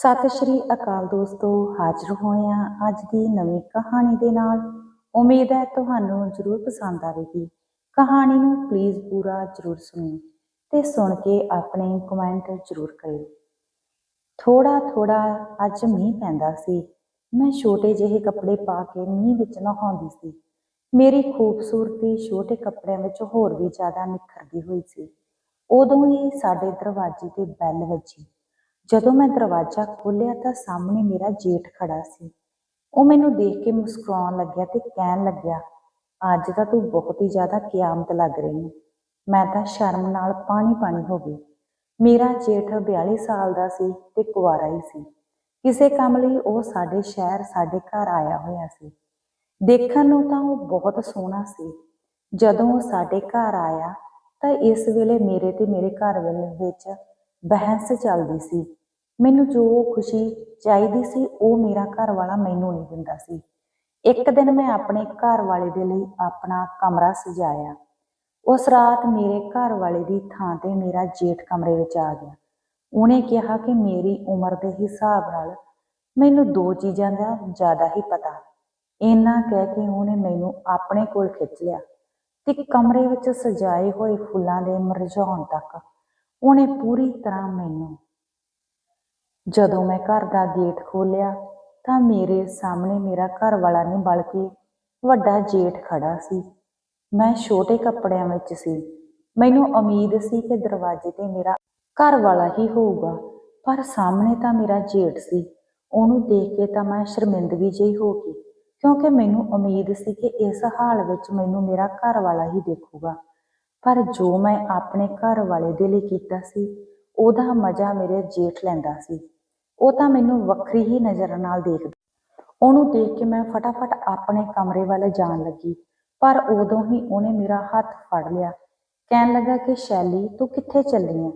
ਸਤਿ ਸ਼੍ਰੀ ਅਕਾਲ ਦੋਸਤੋ, ਹਾਜ਼ਰ ਹੋਏ ਹਾਂ ਅੱਜ ਦੀ ਨਵੀਂ ਕਹਾਣੀ ਦੇ ਨਾਲ। ਉਮੀਦ ਹੈ ਤੁਹਾਨੂੰ ਜ਼ਰੂਰ ਪਸੰਦ ਆਵੇਗੀ। ਕਹਾਣੀ ਨੂੰ ਪਲੀਜ਼ ਪੂਰਾ ਜ਼ਰੂਰ ਸੁਣਿਓ ਤੇ ਸੁਣ ਕੇ ਆਪਣੇ ਕਮੈਂਟ ਜ਼ਰੂਰ ਕਰਿਓ। ਥੋੜਾ ਥੋੜਾ ਅੱਜ ਮੀਂਹ ਪੈਂਦਾ ਸੀ। ਮੈਂ ਛੋਟੇ ਜਿਹੇ ਕੱਪੜੇ ਪਾ ਕੇ ਮੀਂਹ ਵਿੱਚ ਨਹਾਉਂਦੀ ਸੀ। ਮੇਰੀ ਖੂਬਸੂਰਤੀ ਛੋਟੇ ਕੱਪੜਿਆਂ ਵਿੱਚ ਹੋਰ ਵੀ ਜ਼ਿਆਦਾ ਨਿਖਰਦੀ ਹੋਈ ਸੀ। ਉਦੋਂ ਹੀ ਸਾਡੇ ਦਰਵਾਜ਼ੇ ਤੇ ਬੈਲ ਵੱਜੀ। ਜਦੋਂ ਮੈਂ ਦਰਵਾਜ਼ਾ ਖੋਲ੍ਹਿਆ ਤਾਂ ਸਾਹਮਣੇ ਮੇਰਾ ਜੇਠ ਖੜਾ ਸੀ। ਉਹ ਮੈਨੂੰ ਦੇਖ ਕੇ ਮੁਸਕਰਾਉਣ ਲੱਗਿਆ ਤੇ ਕਹਿਣ ਲੱਗਿਆ, ਅੱਜ ਤਾਂ ਤੂੰ ਬਹੁਤ ਹੀ ਜ਼ਿਆਦਾ ਕਿਆਮਤ ਲੱਗ ਰਹੀ ਹੈ ਮੈਂ ਤਾਂ ਸ਼ਰਮ ਨਾਲ ਪਾਣੀ ਪਾਣੀ ਹੋ ਗਈ। ਮੇਰਾ ਜੇਠ 42 ਸਾਲ ਦਾ ਸੀ ਤੇ ਕੁਵਾਰਾ ਹੀ ਸੀ। ਕਿਸੇ ਕੰਮ ਲਈ ਉਹ ਸਾਡੇ ਸ਼ਹਿਰ, ਸਾਡੇ ਘਰ ਆਇਆ ਹੋਇਆ ਸੀ। ਦੇਖਣ ਨੂੰ ਤਾਂ ਉਹ ਬਹੁਤ ਸੋਹਣਾ ਸੀ। ਜਦੋਂ ਉਹ ਸਾਡੇ ਘਰ ਆਇਆ ਤਾਂ ਇਸ ਵੇਲੇ ਮੇਰੇ ਤੇ ਮੇਰੇ ਘਰ ਵਿੱਚ ਬਹਿਸ ਚੱਲਦੀ ਸੀ। ਮੈਨੂੰ ਜੋ ਖੁਸ਼ੀ ਚਾਹੀਦੀ ਸੀ, ਉਹ ਮੇਰਾ ਘਰ ਵਾਲਾ ਮੈਨੂੰ ਨਹੀਂ ਦਿੰਦਾ ਸੀ। ਇੱਕ ਦਿਨ ਮੈਂ ਆਪਣੇ ਘਰ ਵਾਲੇ ਦੇ ਲਈ ਆਪਣਾ ਕਮਰਾ ਸਜਾਇਆ। ਉਸ ਰਾਤ ਮੇਰੇ ਘਰ ਵਾਲੇ ਦੀ ਥਾਂ ਤੇ ਮੇਰਾ ਜੇਠ ਕਮਰੇ ਵਿੱਚ ਆ ਗਿਆ। ਉਹਨੇ ਕਿਹਾ ਕਿ ਮੇਰੀ ਉਮਰ ਦੇ ਹਿਸਾਬ ਨਾਲ ਮੈਨੂੰ ਦੋ ਚੀਜ਼ਾਂ ਦਾ ਜ਼ਿਆਦਾ ਹੀ ਪਤਾ। ਇੰਨਾ ਕਹਿ ਕੇ ਉਹਨੇ ਮੈਨੂੰ ਆਪਣੇ ਕੋਲ ਖਿੱਚ ਲਿਆ ਤੇ ਕਮਰੇ ਵਿੱਚ ਸਜਾਏ ਹੋਏ ਫੁੱਲਾਂ ਦੇ ਮਰਝਾਉਣ ਤੱਕ ਉਹਨੇ ਪੂਰੀ ਤਰ੍ਹਾਂ ਮੈਨੂੰ ਜਦੋਂ ਮੈਂ ਘਰ ਦਾ ਗੇਟ ਖੋਲ੍ਹਿਆ ਤਾਂ ਮੇਰੇ ਸਾਹਮਣੇ ਮੇਰਾ ਘਰ ਵਾਲਾ ਨਹੀਂ ਬਲਕਿ ਵੱਡਾ ਜੇਠ ਖੜਾ ਸੀ। ਮੈਂ ਛੋਟੇ ਕੱਪੜਿਆਂ ਵਿੱਚ ਸੀ। ਮੈਨੂੰ ਉਮੀਦ ਸੀ ਕਿ ਦਰਵਾਜ਼ੇ ਤੇ ਮੇਰਾ ਘਰ ਵਾਲਾ ਹੀ ਹੋਊਗਾ, ਪਰ ਸਾਹਮਣੇ ਤਾਂ ਮੇਰਾ ਜੇਠ ਸੀ। ਉਹਨੂੰ ਦੇਖ ਕੇ ਤਾਂ ਮੈਂ ਸ਼ਰਮਿੰਦਗੀ ਜਿਹੀ ਹੋ ਗਈ, ਕਿਉਂਕਿ ਮੈਨੂੰ ਉਮੀਦ ਸੀ ਕਿ ਇਸ ਹਾਲ ਵਿੱਚ ਮੈਨੂੰ ਮੇਰਾ ਘਰ ਵਾਲਾ ਹੀ ਦੇਖੂਗਾ। ਪਰ ਜੋ ਮੈਂ ਆਪਣੇ ਘਰ ਵਾਲੇ ਦੇ ਲਈ ਕੀਤਾ ਸੀ ਉਹਦਾ ਮਜ਼ਾ ਮੇਰੇ ਜੇਠ ਲੈਂਦਾ ਸੀ। ਉਹ ਤਾਂ ਮੈਨੂੰ ਵੱਖਰੀ ਹੀ ਨਜ਼ਰ ਨਾਲ ਦੇਖਦਾ। ਉਹਨੂੰ ਦੇਖ ਕੇ ਮੈਂ ਫਟਾਫਟ ਆਪਣੇ ਕਮਰੇ ਵੱਲ ਜਾਣ ਲੱਗੀ, ਪਰ ਉਦੋਂ ਹੀ ਉਹਨੇ ਮੇਰਾ ਹੱਥ ਫੜ ਲਿਆ। ਕਹਿਣ ਲੱਗਾ ਕਿ, ਸ਼ੈਲੀ, ਤੂੰ ਕਿੱਥੇ ਚੱਲੀ ਹੈ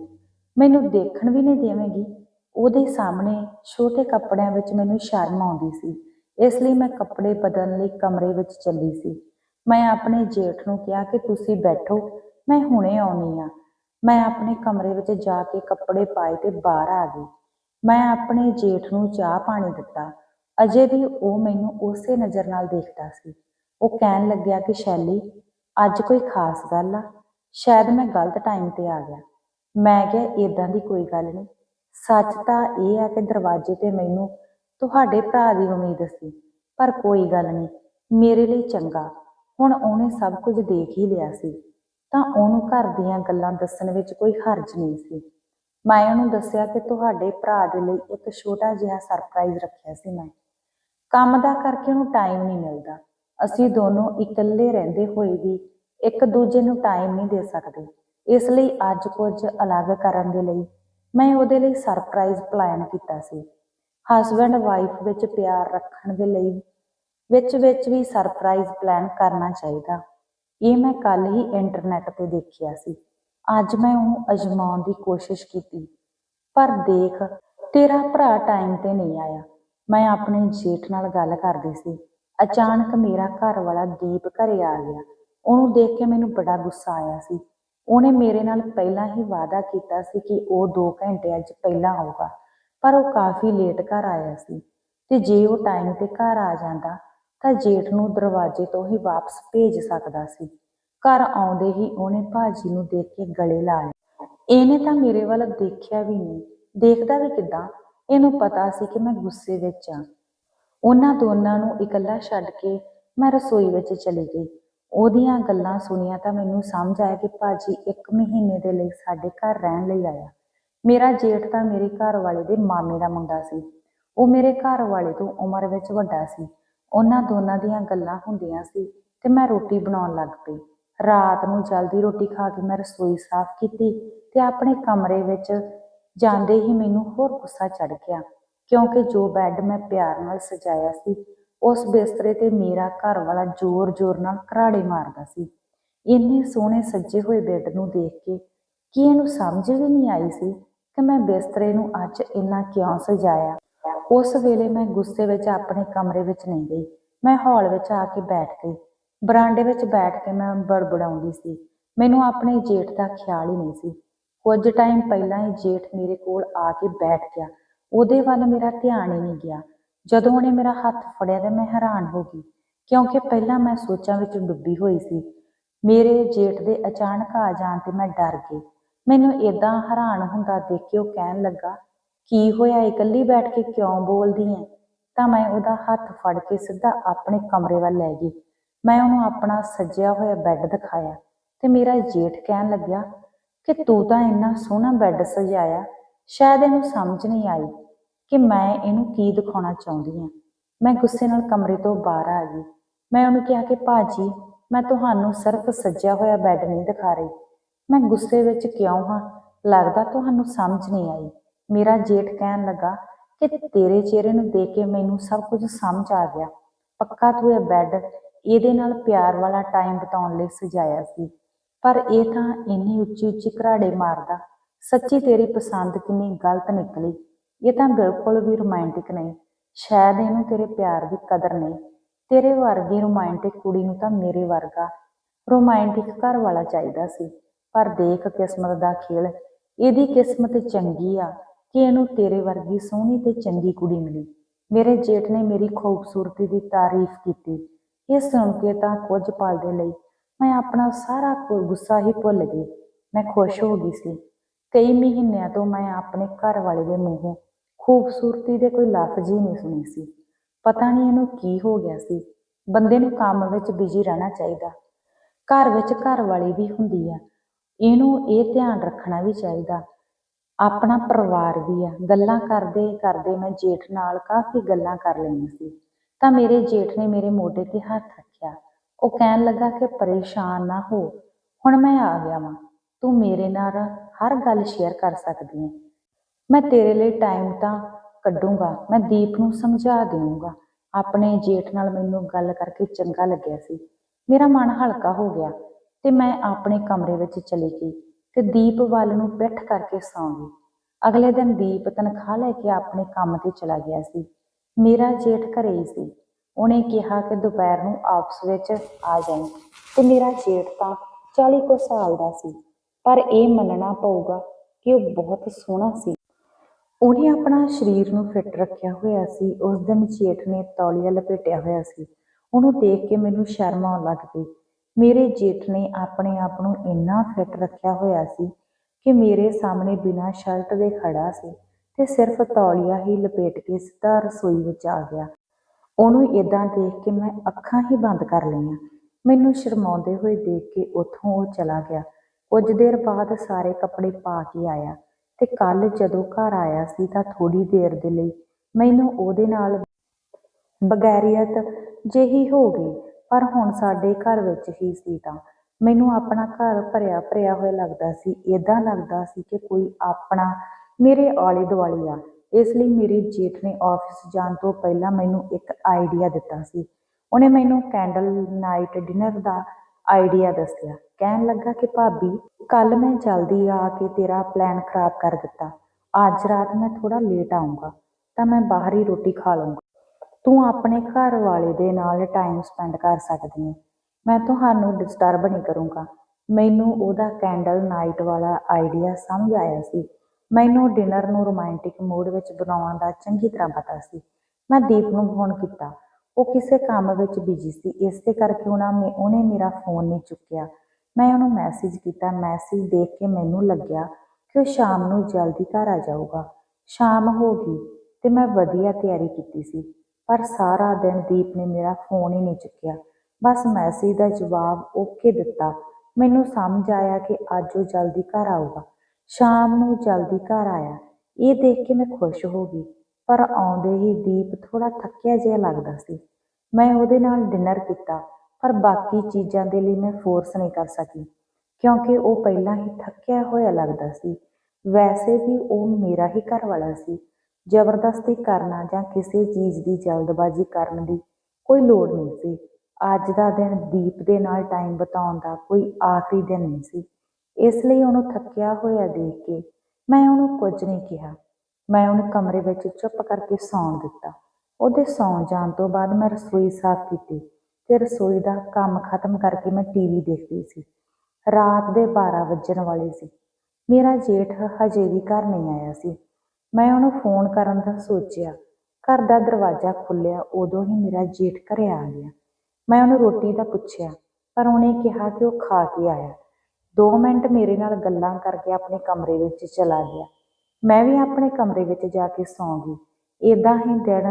ਮੈਨੂੰ ਦੇਖਣ ਵੀ ਨਹੀਂ ਦੇਵੇਂਗੀ। ਉਹਦੇ ਸਾਹਮਣੇ ਛੋਟੇ ਕੱਪੜਿਆਂ ਵਿੱਚ ਮੈਨੂੰ ਸ਼ਰਮ ਆਉਂਦੀ ਸੀ। ਇਸ ਲਈ ਮੈਂ ਕੱਪੜੇ ਬਦਲਣ ਲਈ ਕਮਰੇ ਵਿੱਚ ਚੱਲੀ ਸੀ। ਮੈਂ ਆਪਣੇ ਜੇਠ ਨੂੰ ਕਿਹਾ ਕਿ, ਤੁਸੀਂ ਬੈਠੋ, ਮੈਂ ਹੁਣੇ ਆਉਣੀ ਆ। ਮੈਂ ਆਪਣੇ ਕਮਰੇ ਵਿੱਚ ਜਾ ਕੇ ਕੱਪੜੇ ਪਾਏ ਤੇ ਬਾਹਰ ਆ ਗਈ। ਮੈਂ ਆਪਣੇ ਜੇਠ ਨੂੰ ਚਾਹ ਪਾਣੀ ਦਿੱਤਾ। ਅਜੇ ਵੀ ਉਹ ਮੈਨੂੰ ਉਸੇ ਨਜ਼ਰ ਨਾਲ ਦੇਖਦਾ ਸੀ। ਉਹ ਕਹਿਣ ਲੱਗਿਆ ਕਿ ਸ਼ੈਲੀ, ਅੱਜ ਕੋਈ ਖਾਸ ਗੱਲ ਆ। ਸ਼ਾਇਦ ਮੈਂ ਗਲਤ ਟਾਈਮ ਤੇ ਆ ਗਿਆ। ਮੈਂ ਕਿਹਾ ਇਦਾਂ ਦੀ ਕੋਈ ਗੱਲ ਨਹੀਂ। ਸੱਚ ਤਾਂ ਇਹ ਆ ਕਿ ਦਰਵਾਜ਼ੇ ਤੇ ਮੈਨੂੰ ਤੁਹਾਡੇ ਭਰਾ ਦੀ ਉਮੀਦ ਸੀ, ਪਰ ਕੋਈ ਗੱਲ ਨਹੀਂ। ਮੇਰੇ ਲਈ ਚੰਗਾ। ਹੁਣ ਉਹਨੇ ਸਭ ਕੁਝ ਦੇਖ ਹੀ ਲਿਆ ਸੀ। ਤਾਂ ਉਹਨੂੰ ਘਰ ਦੀਆਂ ਗੱਲਾਂ ਦੱਸਣ ਵਿੱਚ ਕੋਈ ਹਰਜ ਨਹੀਂ ਸੀ। ਮੈਂ ਉਹਨੂੰ ਦੱਸਿਆ ਕਿ ਤੁਹਾਡੇ ਭਰਾ ਦੇ ਲਈ ਇੱਕ ਛੋਟਾ ਜਿਹਾ ਸਰਪ੍ਰਾਈਜ਼ ਰੱਖਿਆ ਸੀ ਮੈਂ। ਕੰਮ ਦਾ ਕਰਕੇ ਉਹਨੂੰ ਟਾਈਮ ਨਹੀਂ ਮਿਲਦਾ। ਅਸੀਂ ਦੋਨੋਂ ਇਕੱਲੇ ਰਹਿੰਦੇ ਹੋਏ ਵੀ ਇੱਕ ਦੂਜੇ ਨੂੰ ਟਾਈਮ ਨਹੀਂ ਦੇ ਸਕਦੇ। ਇਸ ਲਈ ਅੱਜ ਕੁਝ ਅਲੱਗ ਕਰਨ ਦੇ ਲਈ ਮੈਂ ਉਹਦੇ ਲਈ ਸਰਪ੍ਰਾਈਜ਼ ਪਲਾਨ ਕੀਤਾ ਸੀ। ਹਸਬੰਡ ਵਾਈਫ ਵਿੱਚ ਪਿਆਰ ਰੱਖਣ ਦੇ ਲਈ ਵਿੱਚ ਵਿੱਚ ਵੀ ਸਰਪ੍ਰਾਈਜ਼ ਪਲਾਨ ਕਰਨਾ ਚਾਹੀਦਾ। ਇਹ ਮੈਂ ਕੱਲ ਹੀ ਇੰਟਰਨੈਟ ਤੇ ਦੇਖਿਆ ਸੀ। ਅੱਜ ਮੈਂ ਉਹਨੂੰ ਅਜਮਾਉਣ ਦੀ ਕੋਸ਼ਿਸ਼ ਕੀਤੀ, ਪਰ ਦੇਖ ਤੇਰਾ ਭਰਾ ਟਾਈਮ ਤੇ ਨਹੀਂ ਆਇਆ। ਮੈਂ ਆਪਣੇ ਜੇਠ ਨਾਲ ਗੱਲ ਕਰਦੀ ਸੀ। ਅਚਾਨਕ ਮੇਰਾ ਘਰ ਵਾਲਾ ਦੀਪ ਘਰੇ ਆ ਗਿਆ। ਉਹਨੂੰ ਦੇਖ ਕੇ ਮੈਨੂੰ ਬੜਾ ਗੁੱਸਾ ਆਇਆ ਸੀ। ਉਹਨੇ ਮੇਰੇ ਨਾਲ ਪਹਿਲਾਂ ਹੀ ਵਾਅਦਾ ਕੀਤਾ ਸੀ ਕਿ ਉਹ 2 ਘੰਟੇ ਅੱਜ ਪਹਿਲਾਂ ਆਊਗਾ, ਪਰ ਉਹ ਕਾਫੀ ਲੇਟ ਘਰ ਆਇਆ ਸੀ। ਤੇ ਜੇ ਉਹ ਟਾਈਮ ਤੇ ਘਰ ਆ ਜਾਂਦਾ ਤਾਂ ਜੇਠ ਨੂੰ ਦਰਵਾਜ਼ੇ ਤੋਂ ਹੀ ਵਾਪਸ ਭੇਜ ਸਕਦਾ ਸੀ। ਘਰ ਆਉਂਦੇ ਹੀ ਉਹਨੇ ਭਾਜੀ ਨੂੰ ਦੇਖ ਕੇ ਗਲੇ ਲਾ ਲਿਆ ਇਹਨੇ ਤਾਂ ਮੇਰੇ ਵੱਲ ਦੇਖਿਆ ਵੀ ਨਹੀਂ। ਦੇਖਦਾ ਵੀ ਕਿਦਾਂ? ਇਹਨੂੰ ਪਤਾ ਸੀ ਕਿ ਮੈਂ ਗੁੱਸੇ ਵਿੱਚ ਆ ਉਹਨਾਂ ਦੋਨਾਂ ਨੂੰ ਇਕੱਲਾ ਛੱਡ ਕੇ ਮੈਂ ਰਸੋਈ ਵਿੱਚ ਚਲੀ ਗਈ। ਉਹਦੀਆਂ ਗੱਲਾਂ ਸੁਣੀਆਂ ਤਾਂ ਮੈਨੂੰ ਸਮਝ ਆਇਆ ਕਿ ਭਾਜੀ ਇੱਕ ਮਹੀਨੇ ਦੇ ਲਈ ਸਾਡੇ ਘਰ ਰਹਿਣ ਲਈ ਆਇਆ। ਮੇਰਾ ਜੇਠ ਤਾਂ ਮੇਰੇ ਘਰ ਵਾਲੇ ਦੇ ਮਾਮੇ ਦਾ ਮੁੰਡਾ ਸੀ। ਉਹ ਮੇਰੇ ਘਰ ਵਾਲੇ ਤੋਂ ਉਮਰ ਵਿੱਚ ਵੱਡਾ ਸੀ। ਉਹਨਾਂ ਦੋਨਾਂ ਦੀਆਂ ਗੱਲਾਂ ਹੁੰਦੀਆਂ ਸੀ ਤੇ ਮੈਂ ਰੋਟੀ ਬਣਾਉਣ ਲੱਗ ਪਈ। ਰਾਤ ਨੂੰ ਜਲਦੀ ਰੋਟੀ ਖਾ ਕੇ ਮੈਂ ਰਸੋਈ ਸਾਫ਼ ਕੀਤੀ ਤੇ ਆਪਣੇ ਕਮਰੇ ਵਿੱਚ ਜਾਂਦੇ ਹੀ ਮੈਨੂੰ ਹੋਰ ਗੁੱਸਾ ਚੜ ਗਿਆ, ਕਿਉਂਕਿ ਜੋ ਬੈੱਡ ਮੈਂ ਪਿਆਰ ਨਾਲ ਸਜਾਇਆ ਸੀ, ਉਸ ਬਿਸਤਰੇ ਤੇ ਮੇਰਾ ਘਰ ਵਾਲਾ ਜ਼ੋਰ-ਜ਼ੋਰ ਨਾਲ ਘਰਾੜੇ ਮਾਰਦਾ ਸੀ। ਇੰਨੇ ਸੋਹਣੇ ਸੱਜੇ ਹੋਏ ਬੈੱਡ ਨੂੰ ਦੇਖ ਕੇ ਕੀ ਇਹਨੂੰ ਸਮਝ ਵੀ ਨਹੀਂ ਆਈ ਸੀ ਕਿ ਮੈਂ ਬਿਸਤਰੇ ਨੂੰ ਅੱਜ ਇੰਨਾ ਕਿਉਂ ਸਜਾਇਆ। ਉਸ ਵੇਲੇ ਮੈਂ ਗੁੱਸੇ ਵਿੱਚ ਆਪਣੇ ਕਮਰੇ ਵਿੱਚ ਨਹੀਂ ਗਈ। ਮੈਂ ਹਾਲ ਵਿੱਚ ਆ ਕੇ ਬੈਠ ਗਈ। ਬਰਾਂਡੇ ਵਿੱਚ ਬੈਠ ਕੇ ਮੈਂ ਬੜਬੜਾਉਂਦੀ ਸੀ। ਮੈਨੂੰ ਆਪਣੇ ਜੇਠ ਦਾ ਖਿਆਲ ਹੀ ਨਹੀਂ ਸੀ। ਕੁਝ ਟਾਈਮ ਪਹਿਲਾਂ ਹੀ ਜੇਠ ਮੇਰੇ ਕੋਲ ਆ ਕੇ ਬੈਠ ਗਿਆ। ਉਹਦੇ ਵੱਲ ਮੇਰਾ ਧਿਆਨ ਹੀ ਨਹੀਂ ਗਿਆ। ਜਦੋਂ ਉਹਨੇ ਮੇਰਾ ਹੱਥ ਫੜਿਆ ਤੇ ਮੈਂ ਹੈਰਾਨ ਹੋ ਗਈ, ਕਿਉਂਕਿ ਪਹਿਲਾਂ ਮੈਂ ਸੋਚਾਂ ਵਿੱਚ ਡੁੱਬੀ ਹੋਈ ਸੀ। ਮੇਰੇ ਜੇਠ ਦੇ ਅਚਾਨਕ ਆ ਜਾਣ ਤੇ ਮੈਂ ਡਰ ਗਈ। ਮੈਨੂੰ ਇਦਾਂ ਹੈਰਾਨ ਹੁੰਦਾ ਦੇਖ ਕੇ ਉਹ ਕਹਿਣ ਲੱਗਾ ਕੀ ਹੋਇਆ, ਇਕੱਲੀ ਬੈਠ ਕੇ ਕਿਉਂ ਬੋਲਦੀ ਐ? ਤਾਂ ਮੈਂ ਉਹਦਾ ਹੱਥ ਫੜ ਕੇ ਸਿੱਧਾ ਆਪਣੇ ਕਮਰੇ ਵੱਲ ਲੈ ਗਈ। ਮੈਂ ਉਹਨੂੰ ਆਪਣਾ ਸੱਜਿਆ ਹੋਇਆ ਬੈੱਡ ਦਿਖਾਇਆ ਤੇ ਮੇਰਾ ਜੇਠ ਕਹਿਣ ਲੱਗਿਆ ਕਿ ਤੂੰ ਤਾਂ ਇੰਨਾ ਸੋਹਣਾ ਬੈੱਡ ਸਜਾਇਆ, ਸ਼ਾਇਦ ਇਹਨੂੰ ਸਮਝ ਨਹੀਂ ਆਈ ਕਿ ਮੈਂ ਇਹਨੂੰ ਕੀ ਦਿਖਾਉਣਾ ਚਾਹੁੰਦੀ ਹਾਂ ਮੈਂ ਗੁੱਸੇ ਨਾਲ ਕਮਰੇ ਤੋਂ ਬਾਹਰ ਆ ਗਈ। ਮੈਂ ਉਹਨੂੰ ਕਿਹਾ ਕਿ ਭਾਜੀ, ਮੈਂ ਤੁਹਾਨੂੰ ਸਿਰਫ ਸੱਜਿਆ ਹੋਇਆ ਬੈੱਡ ਨਹੀਂ ਦਿਖਾ ਰਹੀ। ਮੈਂ ਗੁੱਸੇ ਵਿੱਚ ਕਿਉਂ ਹਾਂ? ਲੱਗਦਾ ਤੁਹਾਨੂੰ ਸਮਝ ਨਹੀਂ ਆਈ। ਮੇਰਾ ਜੇਠ ਕਹਿਣ ਲੱਗਾ ਕਿ ਤੇਰੇ ਚਿਹਰੇ ਨੂੰ ਦੇਖ ਕੇ ਮੈਨੂੰ ਸਭ ਕੁਝ ਸਮਝ ਆ ਗਿਆ। ਪੱਕਾ ਤੂੰ ਇਹ ਬੈੱਡ ਇਹਦੇ ਨਾਲ ਪਿਆਰ ਵਾਲਾ ਟਾਈਮ ਬਿਤਾਉਣ ਲਈ ਸਜਾਇਆ ਸੀ। ਪਰ ਇਹ ਤਾਂ ਇੰਨੀ ਉੱਚੀ ਉੱਚੀ ਘਰਾੜੇ ਮਾਰਦਾ, ਸੱਚੀ ਤੇਰੀ ਪਸੰਦ ਕਿੰਨੀ ਗਲਤ ਨਿਕਲੀ। ਇਹ ਤਾਂ ਬਿਲਕੁਲ ਵੀ ਰੋਮਾਂਟਿਕ ਨਹੀਂ, ਸ਼ਾਇਦ ਇਹਨੂੰ ਤੇਰੇ ਪਿਆਰ ਦੀ ਕਦਰ ਨਹੀਂ। ਤੇਰੇ ਵਰਗੀ ਰੋਮਾਂਟਿਕ ਕੁੜੀ ਨੂੰ ਤਾਂ ਮੇਰੇ ਵਰਗਾ ਰੋਮਾਂਟਿਕ ਘਰ ਵਾਲਾ ਚਾਹੀਦਾ ਸੀ। ਪਰ ਦੇਖ ਕਿਸਮਤ ਦਾ ਖੇਲ, ਇਹਦੀ ਕਿਸਮਤ ਚੰਗੀ ਆ ਕਿ ਇਹਨੂੰ ਤੇਰੇ ਵਰਗੀ ਸੋਹਣੀ ਤੇ ਚੰਗੀ ਕੁੜੀ ਮਿਲੀ। ਮੇਰੇ ਜੇਠ ਨੇ ਮੇਰੀ ਖੂਬਸੂਰਤੀ ਦੀ ਤਾਰੀਫ ਕੀਤੀ। ਇਹ ਸੁਣ ਕੇ ਤਾਂ ਕੁਝ ਪਲ ਦੇ ਲਈ ਮੈਂ ਆਪਣਾ ਸਾਰਾ ਗੁੱਸਾ ਹੀ ਭੁੱਲ ਗਈ। ਮੈਂ ਖੁਸ਼ ਹੋ ਗਈ ਸੀ। ਕਈ ਮਹੀਨਿਆਂ ਤੋਂ ਮੈਂ ਆਪਣੇ ਘਰ ਵਾਲੇ ਦੇ ਮੂੰਹੋਂ ਖੂਬਸੂਰਤੀ ਦੇ ਕੋਈ ਲਫ਼ਜ਼ ਹੀ ਨਹੀਂ ਸੁਣੀ ਸੀ। ਪਤਾ ਨਹੀਂ ਇਹਨੂੰ ਕੀ ਹੋ ਗਿਆ ਸੀ। ਬੰਦੇ ਨੂੰ ਕੰਮ ਵਿੱਚ ਬਿਜ਼ੀ ਰਹਿਣਾ ਚਾਹੀਦਾ। ਘਰ ਵਿੱਚ ਘਰ ਵਾਲੀ ਵੀ ਹੁੰਦੀ ਆ। ਇਹਨੂੰ ਇਹ ਧਿਆਨ ਰੱਖਣਾ ਵੀ ਚਾਹੀਦਾ। ਆਪਣਾ ਪਰਿਵਾਰ ਵੀ ਆ। ਗੱਲਾਂ ਕਰਦੇ ਕਰਦੇ ਮੈਂ ਜੇਠ ਨਾਲ ਕਾਫੀ ਗੱਲਾਂ ਕਰ ਲਈਆਂ ਸੀ। ਤਾਂ ਮੇਰੇ ਜੇਠ ਨੇ ਮੇਰੇ ਮੋਢੇ ਤੇ ਹੱਥ ਰੱਖਿਆ। ਉਹ ਕਹਿਣ ਲੱਗਾ ਕਿ ਪਰੇਸ਼ਾਨ ਨਾ ਹੋ। ਹੁਣ ਮੈਂ ਆ ਗਿਆ ਵਾਂ। ਤੂੰ ਮੇਰੇ ਨਾਲ ਹਰ ਗੱਲ ਸ਼ੇਅਰ ਕਰ ਸਕਦੀ ਹੈ ਮੈਂ ਤੇਰੇ ਲਈ ਟਾਈਮ ਤਾਂ ਕੱਢੂੰਗਾ। ਮੈਂ ਦੀਪ ਨੂੰ ਸਮਝਾ ਦੇਵਾਂਗਾ ਆਪਣੇ ਜੇਠ ਨਾਲ ਮੈਨੂੰ ਗੱਲ ਕਰਕੇ ਚੰਗਾ ਲੱਗਿਆ ਸੀ। ਮੇਰਾ ਮਨ ਹਲਕਾ ਹੋ ਗਿਆ ਤੇ ਮੈਂ ਆਪਣੇ ਕਮਰੇ ਵਿੱਚ ਚਲੀ ਗਈ। ਤੇ ਦੀਪ ਵੱਲ ਨੂੰ ਪਿੱਠ ਕਰਕੇ ਸੌਂ ਗਈ। ਅਗਲੇ ਦਿਨ ਦੀਪ ਤਨਖਾਹ ਲੈ ਕੇ ਆਪਣੇ ਕੰਮ ਤੇ ਚਲਾ ਗਿਆ ਸੀ। ਮੇਰਾ ਜੇਠ ਘਰੇ ਹੀ ਸੀ। ਉਹਨੇ ਕਿਹਾ ਕਿ ਦੁਪਹਿਰ ਨੂੰ ਆਪਸ ਵਿੱਚ ਆ ਜਾਈਂ। ਤੇ ਮੇਰਾ ਜੇਠ ਤਾਂ 40 ਕੁ ਸਾਲ ਦਾ ਸੀ। ਪਰ ਇਹ ਮੰਨਣਾ ਪਊਗਾ ਕਿ ਉਹ ਬਹੁਤ ਸੋਹਣਾ ਸੀ। ਉਹਨੇ ਆਪਣਾ ਸਰੀਰ ਨੂੰ ਫਿੱਟ ਰੱਖਿਆ ਹੋਇਆ ਸੀ। ਉਸ ਦਿਨ ਜੇਠ ਨੇ ਤੌਲੀਆ ਲਪੇਟਿਆ ਹੋਇਆ ਸੀ। ਉਹਨੂੰ ਦੇਖ ਕੇ ਮੈਨੂੰ ਸ਼ਰਮ ਆਉਣ ਲੱਗ ਪਈ। ਮੇਰੇ ਜੇਠ ਨੇ ਆਪਣੇ ਆਪ ਨੂੰ ਇੰਨਾ ਫਿੱਟ ਰੱਖਿਆ ਹੋਇਆ ਸੀ ਕਿ ਮੇਰੇ ਸਾਹਮਣੇ ਬਿਨਾਂ ਸ਼ਰਟ ਦੇ ਖੜਾ ਸੀ ਤੇ ਸਿਰਫ ਤੌਲੀਆ ਹੀ ਲਪੇਟ ਕੇ ਸਿੱਧਾ ਰਸੋਈ ਵਿੱਚ ਆ ਗਿਆ। ਉਹਨੂੰ ਇਦਾਂ ਦੇਖ ਕੇ ਮੈਂ ਅੱਖਾਂ ਹੀ ਬੰਦ ਕਰ ਲਈਆਂ। ਮੈਨੂੰ ਸ਼ਰਮਾਉਂਦੇ ਹੋਏ ਦੇਖ ਕੇ ਉੱਥੋਂ ਉਹ ਚਲਾ ਗਿਆ। ਕੁਝ ਦੇਰ ਬਾਅਦ ਸਾਰੇ ਕੱਪੜੇ ਪਾ ਕੇ ਆਇਆ ਤੇ ਕੱਲ ਜਦੋਂ ਘਰ ਆਇਆ ਸੀ ਤਾਂ ਥੋੜੀ ਦੇਰ ਦੇ ਲਈ ਮੈਨੂੰ ਉਹਦੇ ਨਾਲ ਬਗੈਰੀਅਤ ਜਿਹੀ ਹੋ ਗਈ। ਪਰ ਹੁਣ ਸਾਡੇ ਘਰ ਵਿੱਚ ਹੀ ਸੀ ਤਾਂ। ਮੈਨੂੰ ਆਪਣਾ ਘਰ ਭਰਿਆ ਭਰਿਆ ਹੋਇਆ ਲੱਗਦਾ ਸੀ। ਇਦਾਂ ਲੱਗਦਾ ਸੀ ਕਿ ਕੋਈ ਆਪਣਾ, ਮੇਰੇ ਆਲੇ ਦੁਆਲੇ ਆ। ਇਸ ਲਈ ਮੇਰੇ ਜੇਠ ਨੇ ਆਫਿਸ ਜਾਣ ਤੋਂ ਪਹਿਲਾਂ ਮੈਨੂੰ ਇੱਕ ਆਈਡੀਆ ਦਿੱਤਾ ਸੀ। ਉਹਨੇ ਮੈਨੂੰ ਕੈਂਡਲ ਨਾਈਟ ਡਿਨਰ ਦਾ ਆਈਡੀਆ ਦੱਸਿਆ। ਕਹਿਣ ਲੱਗਾ ਕਿ ਭਾਬੀ ਕੱਲ ਮੈਂ ਜਲਦੀ ਆ ਕੇ ਤੇਰਾ ਪਲਾਨ ਖਰਾਬ ਕਰ ਦਿੱਤਾ। ਅੱਜ ਰਾਤ ਮੈਂ ਥੋੜਾ ਲੇਟ ਆਉਂਗਾ ਤਾਂ ਮੈਂ ਬਾਹਰ ਹੀ ਰੋਟੀ ਖਾ ਲਵਾਂਗਾ ਤੂੰ ਆਪਣੇ ਘਰ ਵਾਲੇ ਦੇ ਨਾਲ ਟਾਈਮ ਸਪੈਂਡ ਕਰ ਸਕਦੀ ਹੈ ਮੈਂ ਤੁਹਾਨੂੰ ਡਿਸਟਰਬ ਨਹੀਂ ਕਰੂੰਗਾ। ਮੈਨੂੰ ਉਹਦਾ ਕੈਂਡਲ ਨਾਈਟ ਵਾਲਾ ਆਈਡੀਆ ਸਮਝ ਆਇਆ ਸੀ। ਮੈਨੂੰ ਡਿਨਰ ਨੂੰ ਰੋਮਾਂਟਿਕ ਮੂਡ ਵਿੱਚ ਬਣਾਉਣ ਦਾ ਚੰਗੀ ਤਰ੍ਹਾਂ ਪਤਾ ਸੀ। ਮੈਂ ਦੀਪ ਨੂੰ ਫੋਨ ਕੀਤਾ। ਉਹ ਕਿਸੇ ਕੰਮ ਵਿੱਚ ਬਿਜ਼ੀ ਸੀ। ਇਸੇ ਕਰਕੇ ਉਹਨਾਂ ਨੇ ਉਹਨੇ ਮੇਰਾ ਫੋਨ ਨਹੀਂ ਚੁੱਕਿਆ। ਮੈਂ ਉਹਨੂੰ ਮੈਸੇਜ ਕੀਤਾ। ਮੈਸੇਜ ਦੇਖ ਕੇ ਮੈਨੂੰ ਲੱਗਿਆ ਕਿ ਉਹ ਸ਼ਾਮ ਨੂੰ ਜਲਦੀ ਘਰ ਆ ਜਾਊਗਾ। ਸ਼ਾਮ ਹੋ ਗਈ ਤੇ ਮੈਂ ਵਧੀਆ ਤਿਆਰੀ ਕੀਤੀ ਸੀ। ਪਰ ਸਾਰਾ ਦਿਨ ਦੀਪ ਨੇ ਮੇਰਾ ਫੋਨ ਹੀ ਨਹੀਂ ਚੁੱਕਿਆ। ਬਸ ਮੈਸੇਜ ਦਾ ਜਵਾਬ ਓਕੇ ਦਿੱਤਾ। ਮੈਨੂੰ ਸਮਝ ਆਇਆ ਕਿ ਅੱਜ ਉਹ ਜਲਦੀ ਘਰ ਆਊਗਾ। ਸ਼ਾਮ ਨੂੰ ਜਲਦੀ ਘਰ ਆਇਆ। ਇਹ ਦੇਖ ਕੇ ਮੈਂ ਖੁਸ਼ ਹੋ ਗਈ। ਪਰ ਆਉਂਦੇ ਹੀ ਦੀਪ ਥੋੜਾ ਥੱਕਿਆ ਜਿਹਾ ਲੱਗਦਾ ਸੀ। ਮੈਂ ਉਹਦੇ ਨਾਲ ਡਿਨਰ ਕੀਤਾ, ਪਰ ਬਾਕੀ ਚੀਜ਼ਾਂ ਦੇ ਲਈ ਮੈਂ ਫੋਰਸ ਨਹੀਂ ਕਰ ਸਕੀ। ਕਿਉਂਕਿ ਉਹ ਪਹਿਲਾਂ ਹੀ ਥੱਕਿਆ ਹੋਇਆ ਲੱਗਦਾ ਸੀ। ਵੈਸੇ ਵੀ ਉਹ ਮੇਰਾ ਹੀ ਘਰ ਵਾਲਾ ਸੀ। ਜ਼ਬਰਦਸਤੀ ਕਰਨਾ ਜਾਂ ਕਿਸੇ ਚੀਜ਼ ਦੀ ਜਲਦਬਾਜ਼ੀ ਕਰਨ ਦੀ ਕੋਈ ਲੋੜ ਨਹੀਂ ਸੀ। ਅੱਜ ਦਾ ਦਿਨ ਦੀਪ ਦੇ ਨਾਲ ਟਾਈਮ ਬਿਤਾਉਣ ਦਾ ਕੋਈ ਆਖਰੀ ਦਿਨ ਨਹੀਂ ਸੀ। ਇਸ ਲਈ ਉਹਨੂੰ ਥੱਕਿਆ ਹੋਇਆ ਦੇਖ ਕੇ ਮੈਂ ਉਹਨੂੰ ਕੁਝ ਨਹੀਂ ਕਿਹਾ। ਮੈਂ ਉਹਨੂੰ ਕਮਰੇ ਵਿੱਚ ਚੁੱਪ ਕਰਕੇ ਸੌਣ ਦਿੱਤਾ। ਉਹਦੇ ਸੌਣ ਜਾਣ ਤੋਂ ਬਾਅਦ ਮੈਂ ਰਸੋਈ ਸਾਫ਼ ਕੀਤੀ ਤੇ ਰਸੋਈ ਦਾ ਕੰਮ ਖਤਮ ਕਰਕੇ ਮੈਂ ਟੀਵੀ ਦੇਖਦੀ ਸੀ। ਰਾਤ ਦੇ 12 ਵੱਜਣ ਵਾਲੇ ਸੀ। ਮੇਰਾ ਜੇਠ ਹਜੇ ਵੀ ਘਰ ਨਹੀਂ ਆਇਆ ਸੀ। ਮੈਂ ਉਹਨੂੰ ਫੋਨ ਕਰਨ ਦਾ ਸੋਚਿਆ। ਘਰ ਦਾ ਦਰਵਾਜ਼ਾ ਖੁੱਲਿਆ ਉਦੋਂ ਹੀ ਮੇਰਾ ਜੇਠ ਘਰੇ ਆ ਗਿਆ। ਮੈਂ ਉਹਨੂੰ ਰੋਟੀ ਦਾ ਪੁੱਛਿਆ, ਪਰ ਉਹਨੇ ਕਿਹਾ ਕਿ ਉਹ ਖਾ ਕੇ ਆਇਆ। 2 ਮਿੰਟ ਮੇਰੇ ਨਾਲ ਗੱਲਾਂ ਕਰਕੇ ਆਪਣੇ ਕਮਰੇ ਵਿੱਚ ਚਲਾ ਗਿਆ। ਮੈਂ ਵੀ ਆਪਣੇ ਕਮਰੇ ਵਿੱਚ ਜਾ ਕੇ ਸੌਂ ਗਈ। ਇਦਾਂ ਹੀ ਦਿਨ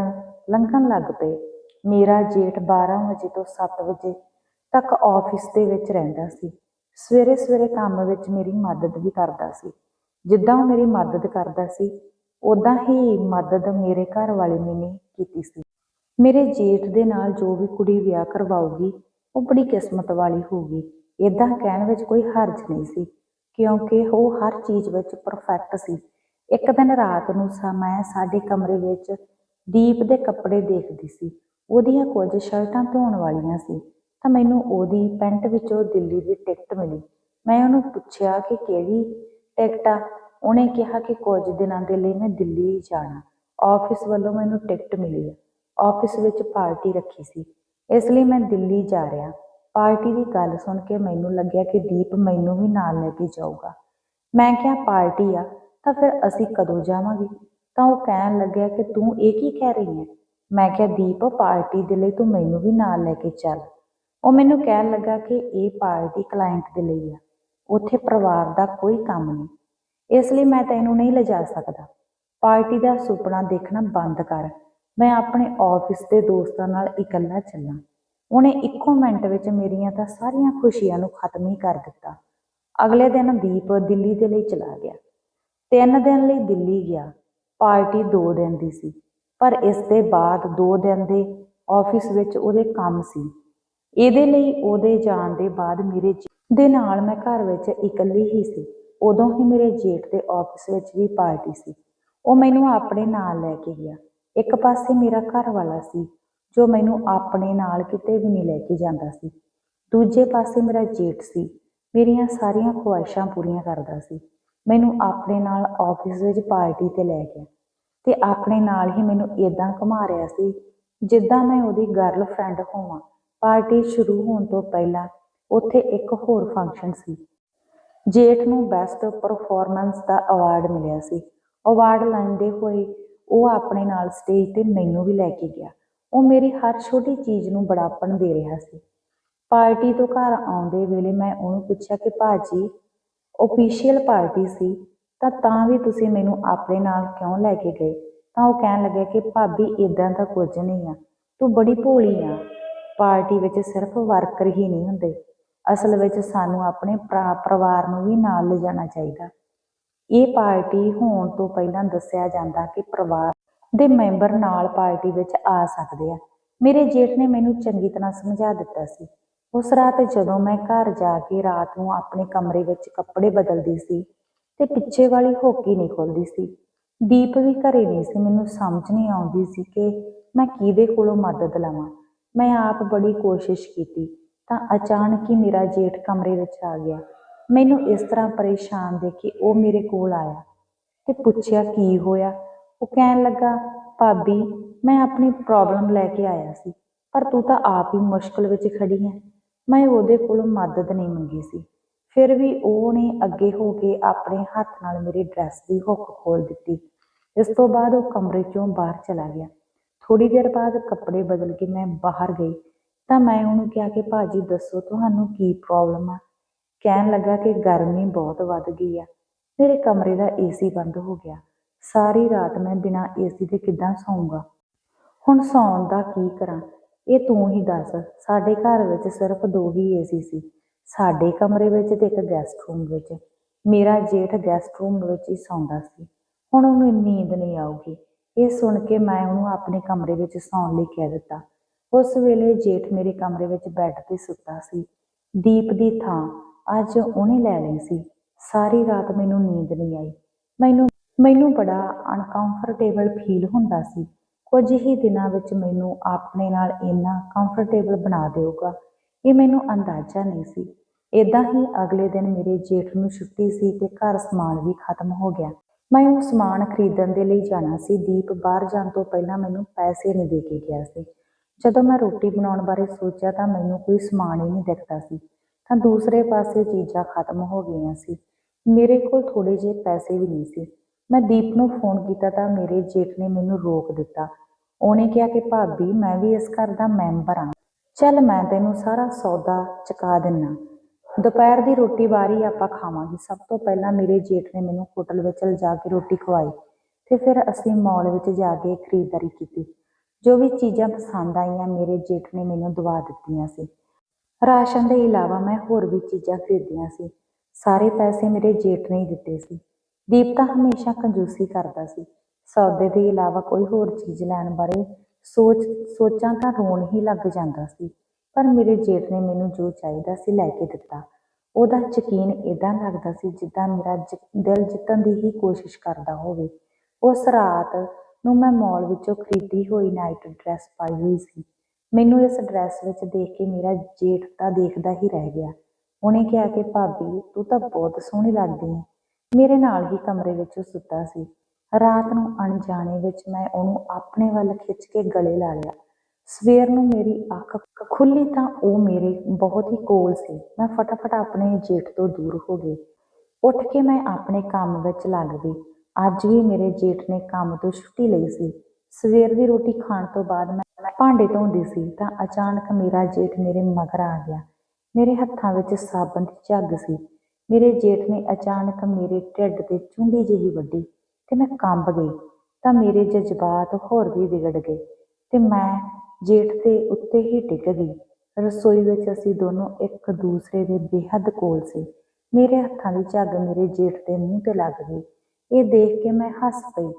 ਲੰਘਣ ਲੱਗ ਪਏ। ਮੇਰਾ ਜੇਠ 12 ਵਜੇ ਤੋਂ 7 ਵਜੇ ਤੱਕ ਆਫਿਸ ਦੇ ਵਿੱਚ ਰਹਿੰਦਾ ਸੀ। ਸਵੇਰੇ ਸਵੇਰੇ ਕੰਮ ਵਿੱਚ ਮੇਰੀ ਮਦਦ ਵੀ ਕਰਦਾ ਸੀ। ਜਿੱਦਾਂ ਉਹ ਮੇਰੀ ਮਦਦ ਕਰਦਾ ਸੀ ਉਦਾਂ ਹੀ ਮਦਦ ਮੇਰੇ ਘਰ ਵਾਲੇ ਨੇ ਨਹੀਂ ਕੀਤੀ ਸੀ। ਮੇਰੇ ਜੇਠ ਦੇ ਨਾਲ ਜੋ ਵੀ ਕੁੜੀ ਵਿਆਹ ਕਰਵਾਉਗੀ ਉਹ ਬੜੀ ਕਿਸਮਤ ਵਾਲੀ ਹੋਊਗੀ। ਇਦਾਂ ਕਹਿਣ ਵਿੱਚ ਕੋਈ ਹਰਜ ਨਹੀਂ ਸੀ, ਕਿਉਂਕਿ ਉਹ ਹਰ ਚੀਜ਼ ਵਿੱਚ ਪਰਫੈਕਟ ਸੀ। ਇੱਕ ਦਿਨ ਰਾਤ ਨੂੰ ਸਾ, ਮੈਂ ਸਾਡੇ ਕਮਰੇ ਵਿੱਚ ਦੀਪ ਦੇ ਕੱਪੜੇ ਦੇਖਦੀ ਸੀ। ਉਹਦੀਆਂ ਕੁਝ ਸ਼ਰਟਾਂ ਧੋਣ ਵਾਲੀਆਂ ਸੀ, ਤਾਂ ਮੈਨੂੰ ਉਹਦੀ ਪੈਂਟ ਵਿੱਚੋਂ ਦਿੱਲੀ ਦੀ ਟਿਕਟ ਮਿਲੀ। ਮੈਂ ਉਹਨੂੰ ਪੁੱਛਿਆ ਕਿ ਕਿਹੜੀ ਟਿਕਟ ਆ? ਉਹਨੇ ਕਿਹਾ ਕਿ ਕੁਝ ਦਿਨਾਂ ਦੇ ਲਈ ਮੈਂ ਦਿੱਲੀ ਜਾਣਾ। ਆਫਿਸ ਵੱਲੋਂ ਮੈਨੂੰ ਟਿਕਟ ਮਿਲੀ ਹੈ। ਆਫਿਸ ਵਿੱਚ ਪਾਰਟੀ ਰੱਖੀ ਸੀ। ਇਸ ਲਈ ਮੈਂ ਦਿੱਲੀ ਜਾ ਰਿਹਾ। ਪਾਰਟੀ ਦੀ ਗੱਲ ਸੁਣ ਕੇ ਮੈਨੂੰ ਲੱਗਿਆ ਕਿ ਦੀਪ ਮੈਨੂੰ ਵੀ ਨਾਲ ਲੈ ਕੇ ਜਾਊਗਾ। ਮੈਂ ਕਿਹਾ, ਪਾਰਟੀ ਆ, ਤਾਂ ਫਿਰ ਅਸੀਂ ਕਦੋਂ ਜਾਵਾਂਗੇ? ਤਾਂ ਉਹ ਕਹਿਣ ਲੱਗਿਆ ਕਿ ਤੂੰ ਇਹ ਕੀ ਕਹਿ ਰਹੀ ਹੈ? ਮੈਂ ਕਿਹਾ, ਦੀਪ, ਪਾਰਟੀ ਦੇ ਲਈ ਤੂੰ ਮੈਨੂੰ ਵੀ ਨਾਲ ਲੈ ਕੇ ਚੱਲ। ਉਹ ਮੈਨੂੰ ਕਹਿਣ ਲੱਗਾ ਕਿ ਇਹ ਪਾਰਟੀ ਕਲਾਇੰਟ ਦੇ ਲਈ ਆ। ਉੱਥੇ ਪਰਿਵਾਰ ਦਾ ਕੋਈ ਕੰਮ ਨਹੀਂ। ਇਸ ਲਈ ਮੈਂ ਤੈਨੂੰ ਨਹੀਂ ਲਿਜਾ ਸਕਦਾ। ਪਾਰਟੀ ਦਾ ਸੁਪਨਾ ਦੇਖਣਾ ਬੰਦ ਕਰ। ਮੈਂ ਆਪਣੇ ਆਫਿਸ ਦੇ ਦੋਸਤਾਂ ਨਾਲ ਇਕੱਲਾ ਚੱਲਾਂ। ਉਹਨੇ ਇੱਕੋ ਮਿੰਟ ਵਿੱਚ ਮੇਰੀਆਂ ਤਾਂ ਸਾਰੀਆਂ ਖੁਸ਼ੀਆਂ ਨੂੰ ਖਤਮ ਹੀ ਕਰ ਦਿੱਤਾ। ਅਗਲੇ ਦਿਨ ਦੀਪ ਦਿੱਲੀ ਦੇ ਲਈ ਚਲਾ ਗਿਆ। ਤਿੰਨ ਦਿਨ ਲਈ ਦਿੱਲੀ ਗਿਆ। ਪਾਰਟੀ 2 ਦਿਨ ਦੀ ਸੀ, ਪਰ ਇਸ ਦੇ ਬਾਅਦ 2 ਦਿਨ ਦੇ ਆਫਿਸ ਵਿੱਚ ਉਹਦੇ ਕੰਮ ਸੀ। ਇਹਦੇ ਲਈ ਉਹਦੇ ਜਾਣ ਦੇ ਬਾਅਦ ਮੇਰੇ ਦੇ ਨਾਲ ਮੈਂ ਘਰ ਵਿੱਚ ਇਕੱਲੀ ਹੀ ਸੀ। ਉਦੋਂ ਹੀ ਮੇਰੇ ਜੇਠ ਦੇ ਆਫਿਸ ਵਿੱਚ ਵੀ ਪਾਰਟੀ ਸੀ। ਉਹ ਮੈਨੂੰ ਆਪਣੇ ਨਾਲ ਲੈ ਕੇ ਗਿਆ। ਇੱਕ ਪਾਸੇ ਮੇਰਾ ਘਰ ਵਾਲਾ ਸੀ, ਜੋ ਮੈਨੂੰ ਆਪਣੇ ਨਾਲ ਕਿਤੇ ਵੀ ਨਹੀਂ ਲੈ ਕੇ ਜਾਂਦਾ ਸੀ। ਦੂਜੇ ਪਾਸੇ ਮੇਰਾ ਜੇਠ ਸੀ, ਮੇਰੀਆਂ ਸਾਰੀਆਂ ਖੁਆਇਸ਼ਾਂ ਪੂਰੀਆਂ ਕਰਦਾ ਸੀ। ਮੈਨੂੰ ਆਪਣੇ ਨਾਲ ਆਫਿਸ ਵਿੱਚ ਪਾਰਟੀ ਤੇ ਲੈ ਗਿਆ ਤੇ ਆਪਣੇ ਨਾਲ ਹੀ ਮੈਨੂੰ ਇਦਾਂ ਘੁਮਾ ਰਿਹਾ ਸੀ, ਜਿੱਦਾਂ ਮੈਂ ਉਹਦੀ ਗਰਲਫ੍ਰੈਂਡ ਹੋਵਾਂ। ਪਾਰਟੀ ਸ਼ੁਰੂ ਹੋਣ ਤੋਂ ਪਹਿਲਾਂ ਉੱਥੇ ਇੱਕ ਹੋਰ ਫੰਕਸ਼ਨ ਸੀ। ਜੇਠ ਨੂੰ ਬੈਸਟ ਪਰਫਾਰਮੈਂਸ ਦਾ ਅਵਾਰਡ ਮਿਲਿਆ ਸੀ। ਅਵਾਰਡ ਲੈਂਦੇ ਹੋਏ ਉਹ ਆਪਣੇ ਨਾਲ ਸਟੇਜ ਤੇ ਮੈਨੂੰ ਵੀ ਲੈ ਕੇ ਗਿਆ। ਉਹ ਮੇਰੀ ਹਰ ਛੋਟੀ ਚੀਜ਼ ਨੂੰ ਬੜਾਪਣ ਦੇ ਰਿਹਾ ਸੀ। ਪਾਰਟੀ ਤੋਂ ਘਰ ਆਉਂਦੇ ਵੇਲੇ ਮੈਂ ਉਹਨੂੰ ਪੁੱਛਿਆ ਕਿ ਭਾਜੀ ਓਫੀਸ਼ੀਅਲ ਪਾਰਟੀ ਸੀ, ਤਾਂ ਤਾਂ ਵੀ ਤੁਸੀਂ ਮੈਨੂੰ ਆਪਣੇ ਨਾਲ ਕਿਉਂ ਲੈ ਕੇ ਗਏ? ਤਾਂ ਉਹ ਕਹਿਣ ਲੱਗਾ ਕਿ ਭਾਬੀ ਇਦਾਂ ਦਾ ਕੁਝ ਨਹੀਂ ਆ। ਤੂੰ ਬੜੀ ਭੋਲੀ ਆ। ਪਾਰਟੀ ਵਿੱਚ ਸਿਰਫ ਵਰਕਰ ਹੀ ਨਹੀਂ ਹੁੰਦੇ। ਅਸਲ ਵਿੱਚ ਸਾਨੂੰ ਆਪਣੇ ਭਰਾ, ਪਰਿਵਾਰ ਨੂੰ ਵੀ ਨਾਲ ਲਿਜਾਣਾ ਚਾਹੀਦਾ। ਇਹ ਪਾਰਟੀ ਹੋਣ ਤੋਂ ਪਹਿਲਾਂ ਦੱਸਿਆ ਜਾਂਦਾ ਕਿ ਪਰਿਵਾਰ ਦੇ ਮੈਂਬਰ ਨਾਲ ਪਾਰਟੀ ਵਿੱਚ ਆ ਸਕਦੇ ਆ। ਮੇਰੇ ਜੇਠ ਨੇ ਮੈਨੂੰ ਚੰਗੀ ਤਰ੍ਹਾਂ ਸਮਝਾ ਦਿੱਤਾ ਸੀ। ਉਸ ਰਾਤ ਜਦੋਂ ਮੈਂ ਘਰ ਜਾ ਕੇ ਰਾਤ ਨੂੰ ਆਪਣੇ ਕਮਰੇ ਵਿੱਚ ਕੱਪੜੇ ਬਦਲਦੀ ਸੀ ਤੇ ਪਿੱਛੇ ਵਾਲੀ ਹੋਕੀ ਨਹੀਂ ਖੁੱਲਦੀ ਸੀ, ਦੀਪ ਵੀ ਘਰੇ ਨਹੀਂ ਸੀ, ਮੈਨੂੰ ਸਮਝ ਨਹੀਂ ਆਉਂਦੀ ਸੀ ਕਿ ਮੈਂ ਕਿਹਦੇ ਕੋਲੋਂ ਮਦਦ ਲਵਾਂ। ਮੈਂ ਆਪ ਬੜੀ ਕੋਸ਼ਿਸ਼ ਕੀਤੀ। ਤਾਂ ਅਚਾਨਕ ਹੀ ਮੇਰਾ ਜੇਠ ਕਮਰੇ ਵਿੱਚ ਆ ਗਿਆ। ਮੈਨੂੰ ਇਸ ਤਰ੍ਹਾਂ ਪਰੇਸ਼ਾਨ ਦੇਖੀ ਉਹ ਮੇਰੇ ਕੋਲ ਆਇਆ ਤੇ ਪੁੱਛਿਆ ਕੀ ਹੋਇਆ। ਉਹ ਕਹਿਣ ਲੱਗਾ, ਭਾਬੀ, ਮੈਂ ਆਪਣੀ ਪ੍ਰੋਬਲਮ ਲੈ ਕੇ ਆਇਆ ਸੀ, ਪਰ ਤੂੰ ਤਾਂ ਆਪ ਹੀ ਮੁਸ਼ਕਲ ਵਿੱਚ ਖੜੀ ਹੈ। ਮੈਂ ਉਹਦੇ ਕੋਲੋਂ ਮਦਦ ਨਹੀਂ ਮੰਗੀ ਸੀ। ਫਿਰ ਵੀ ਉਹਨੇ ਅੱਗੇ ਹੋ ਕੇ ਆਪਣੇ ਹੱਥ ਨਾਲ ਮੇਰੀ ਡਰੈਸ ਦੀ ਹੁੱਕ ਖੋਲ ਦਿੱਤੀ। ਇਸ ਤੋਂ ਬਾਅਦ ਉਹ ਕਮਰੇ ਚੋਂ ਬਾਹਰ ਚਲਾ ਗਿਆ। ਥੋੜੀ ਦੇਰ ਬਾਅਦ ਕੱਪੜੇ ਬਦਲ ਕੇ ਮੈਂ ਬਾਹਰ ਗਈ। ਤਾਂ ਮੈਂ ਉਹਨੂੰ ਕਿਹਾ ਕਿ ਭਾਜੀ ਦੱਸੋ ਤੁਹਾਨੂੰ ਕੀ ਪ੍ਰੋਬਲਮ ਆ। ਕਹਿਣ ਲੱਗਾ ਕਿ ਗਰਮੀ ਬਹੁਤ ਵੱਧ ਗਈ ਆ। ਮੇਰੇ ਕਮਰੇ ਦਾ ਏਸੀ ਬੰਦ ਹੋ ਗਿਆ। ਸਾਰੀ ਰਾਤ ਮੈਂ ਬਿਨਾਂ ਏਸੀ ਦੇ ਕਿੱਦਾਂ ਸੌਂਗਾ? ਹੁਣ ਸੌਣ ਦਾ ਕੀ ਕਰਾਂ? ਇਹ ਤੂੰ ਹੀ ਦੱਸ। ਸਾਡੇ ਘਰ ਵਿੱਚ ਸਿਰਫ ਦੋ ਹੀ ਏਸੀ ਸੀ। ਸਾਡੇ ਕਮਰੇ ਵਿੱਚ ਤੇ ਇੱਕ ਗੈਸਟ ਰੂਮ ਵਿੱਚ। ਮੇਰਾ ਜੇਠ ਗੈਸਟ ਰੂਮ ਵਿੱਚ ਹੀ ਸੌਂਦਾ ਸੀ। ਹੁਣ ਉਹਨੂੰ ਨੀਂਦ ਨਹੀਂ ਆਊਗੀ। ਇਹ ਸੁਣ ਕੇ ਮੈਂ ਉਹਨੂੰ ਆਪਣੇ ਕਮਰੇ ਵਿੱਚ ਸੌਣ ਲਈ ਕਹਿ ਦਿੱਤਾ। ਉਸ ਵੇਲੇ ਜੇਠ ਮੇਰੇ ਕਮਰੇ ਵਿੱਚ ਬੈੱਡ ਤੇ ਸੁੱਤਾ ਸੀ। ਦੀਪ ਦੀ ਥਾਂ ਅੱਜ ਉਹਨੇ ਲੈ ਲਈ ਸੀ। ਸਾਰੀ ਰਾਤ ਮੈਨੂੰ ਨੀਂਦ ਨਹੀਂ ਆਈ। ਮੈਨੂੰ ਮੈਨੂੰ ਬੜਾ ਅਨਕੰਫਰਟੇਬਲ ਫੀਲ ਹੁੰਦਾ ਸੀ। ਕੁਝ ਹੀ ਦਿਨਾਂ ਵਿੱਚ ਮੈਨੂੰ ਆਪਣੇ ਨਾਲ ਇੰਨਾ ਕੰਫਰਟੇਬਲ ਬਣਾ ਦੇਊਗਾ, ਇਹ ਮੈਨੂੰ ਅੰਦਾਜ਼ਾ ਨਹੀਂ ਸੀ। ਇਦਾਂ ਹੀ ਅਗਲੇ ਦਿਨ ਮੇਰੇ ਜੇਠ ਨੂੰ ਛੁੱਟੀ ਸੀ ਤੇ ਘਰ ਸਮਾਨ ਵੀ ਖਤਮ ਹੋ ਗਿਆ। ਮੈਂ ਉਹ ਸਮਾਨ ਖਰੀਦਣ ਦੇ ਲਈ ਜਾਣਾ ਸੀ। ਦੀਪ ਬਾਹਰ ਜਾਣ ਤੋਂ ਪਹਿਲਾਂ ਮੈਨੂੰ ਪੈਸੇ ਨਹੀਂ ਦੇ ਕੇ ਗਿਆ ਸੀ। ਜਦੋਂ ਮੈਂ ਰੋਟੀ ਬਣਾਉਣ ਬਾਰੇ ਸੋਚਿਆ ਤਾਂ ਮੈਨੂੰ ਕੋਈ ਸਮਾਨ ਹੀ ਨਹੀਂ ਦਿਖਦਾ ਸੀ। ਤਾਂ ਦੂਸਰੇ ਪਾਸੇ ਚੀਜ਼ਾਂ ਖਤਮ ਹੋ ਗਈਆਂ ਸੀ। ਮੇਰੇ ਕੋਲ ਥੋੜੇ ਜਿਹੇ ਪੈਸੇ ਵੀ ਨਹੀਂ ਸੀ। ਮੈਂ ਦੀਪ ਨੂੰ ਫੋਨ ਕੀਤਾ ਤਾਂ ਮੇਰੇ ਜੇਠ ਨੇ ਮੈਨੂੰ ਰੋਕ ਦਿੱਤਾ। ਉਹਨੇ ਕਿਹਾ ਕਿ ਭਾਬੀ, ਮੈਂ ਵੀ ਇਸ ਘਰ ਦਾ ਮੈਂਬਰ ਹਾਂ। ਚੱਲ ਮੈਂ ਤੈਨੂੰ ਸਾਰਾ ਸੌਦਾ ਚੁਕਾ ਦਿੰਨਾ। ਦੁਪਹਿਰ ਦੀ ਰੋਟੀ ਬਾਰੀ ਆਪਾਂ ਖਾਵਾਂਗੇ। ਸਭ ਤੋਂ ਪਹਿਲਾਂ ਮੇਰੇ ਜੇਠ ਨੇ ਮੈਨੂੰ ਹੋਟਲ ਵਿੱਚ ਲਿਜਾ ਕੇ ਰੋਟੀ ਖਵਾਈ ਤੇ ਫਿਰ ਅਸੀਂ ਮਾਲ ਵਿੱਚ ਜਾ ਕੇ ਖਰੀਦਦਾਰੀ ਕੀਤੀ। ਜੋ ਵੀ ਚੀਜ਼ਾਂ ਪਸੰਦ ਆਈਆਂ, ਮੇਰੇ ਜੇਠ ਨੇ ਮੈਨੂੰ ਦਵਾ ਦਿੱਤੀਆਂ ਸੀ। ਰਾਸ਼ਨ ਦੇ ਇਲਾਵਾ ਮੈਂ ਹੋਰ ਵੀ ਚੀਜ਼ਾਂ ਖਰੀਦੀਆਂ ਸੀ। ਸਾਰੇ ਪੈਸੇ ਮੇਰੇ ਜੇਠ ਨੇ ਹੀ ਦਿੱਤੇ ਸੀ। ਦੀਪ ਤਾਂ ਹਮੇਸ਼ਾ ਕੰਜੂਸੀ ਕਰਦਾ ਸੀ। ਸੌਦੇ ਦੇ ਇਲਾਵਾ ਕੋਈ ਹੋਰ ਚੀਜ਼ ਲੈਣ ਬਾਰੇ ਸੋਚ, ਸੋਚਾਂ ਤਾਂ ਰੋਣ ਹੀ ਲੱਗ ਜਾਂਦਾ ਸੀ। ਪਰ ਮੇਰੇ ਜੇਠ ਨੇ ਮੈਨੂੰ ਜੋ ਚਾਹੀਦਾ ਸੀ ਲੈ ਕੇ ਦਿੱਤਾ। ਉਹਦਾ ਯਕੀਨ ਇਦਾਂ ਲੱਗਦਾ ਸੀ ਜਿੱਦਾਂ ਮੇਰਾ ਜ- ਦਿਲ ਜਿੱਤਣ ਦੀ ਹੀ ਕੋਸ਼ਿਸ਼ ਕਰਦਾ ਹੋਵੇ। ਉਸ ਰਾਤ ਨੂੰ ਮੈਂ ਮਾਲ ਵਿੱਚੋਂ ਖਰੀਦੀ ਹੋਈ ਨਾਈਟ ਡਰੈਸ ਪਾਈ ਹੋਈ ਸੀ। ਮੈਨੂੰ ਇਸ ਡਰੈਸ ਵਿੱਚ ਦੇਖ ਕੇ ਮੇਰਾ ਜੇਠ ਤਾਂ ਦੇਖਦਾ ਹੀ ਰਹਿ ਗਿਆ। ਉਹਨੇ ਕਿਹਾ ਕਿ, ਭਾਬੀ, ਤੂੰ ਤਾਂ ਬਹੁਤ ਸੋਹਣੀ ਲੱਗਦੀ ਹੈ ਮੇਰੇ ਨਾਲ ਹੀ ਕਮਰੇ ਵਿੱਚ ਸੁੱਤਾ ਸੀ। ਰਾਤ ਨੂੰ ਅਣਜਾਣੇ ਵਿੱਚ ਮੈਂ ਉਹਨੂੰ ਆਪਣੇ ਵੱਲ ਖਿੱਚ ਕੇ ਗਲੇ ਲਾ ਲਿਆ। ਸਵੇਰ ਨੂੰ ਮੇਰੀ ਅੱਖ ਖੁੱਲੀ ਤਾਂ ਉਹ ਮੇਰੇ ਬਹੁਤ ਹੀ ਕੋਲ ਸੀ। ਮੈਂ ਫਟਾਫਟ ਆਪਣੇ ਜੇਠ ਤੋਂ ਦੂਰ ਹੋ ਗਈ। ਉੱਠ ਕੇ ਮੈਂ ਆਪਣੇ ਕੰਮ ਵਿੱਚ ਲੱਗ ਗਈ। ਅੱਜ ਵੀ ਮੇਰੇ ਜੇਠ ਨੇ ਕੰਮ ਤੋਂ ਛੁੱਟੀ ਲਈ ਸੀ। ਸਵੇਰ ਦੀ ਰੋਟੀ ਖਾਣ ਤੋਂ ਬਾਅਦ ਮੈਂ ਭਾਂਡੇ ਧੋਂਦੀ ਸੀ ਤਾਂ ਅਚਾਨਕ ਮੇਰਾ ਜੇਠ ਮੇਰੇ ਮਗਰ ਆ ਗਿਆ। ਮੇਰੇ ਹੱਥਾਂ ਵਿੱਚ ਸਾਬਣ ਦੀ ਝੱਗ ਸੀ। ਮੇਰੇ ਜੇਠ ਨੇ ਅਚਾਨਕ ਮੇਰੇ ਢਿੱਡ ਤੇ ਚੁੰਡੀ ਜਿਹੀ ਵੱਢੀ ਤੇ ਮੈਂ ਕੰਬ ਗਈ ਤਾਂ ਮੇਰੇ ਜਜ਼ਬਾਤ ਹੋਰ ਵੀ ਵਿਗੜ ਗਏ ਤੇ ਮੈਂ ਜੇਠ ਦੇ ਉੱਤੇ ਹੀ ਡਿੱਗ ਗਈ। ਰਸੋਈ ਵਿੱਚ ਅਸੀਂ ਦੋਨੋਂ ਇੱਕ ਦੂਸਰੇ ਦੇ ਬੇਹੱਦ ਕੋਲ ਸੀ। ਮੇਰੇ ਹੱਥਾਂ ਦੀ ਝੱਗ ਮੇਰੇ ਜੇਠ ਦੇ ਮੂੰਹ ਤੇ ਲੱਗ ਗਈ। ਇਹ ਦੇਖ ਕੇ ਮੈਂ ਹੱਸ ਪਈ।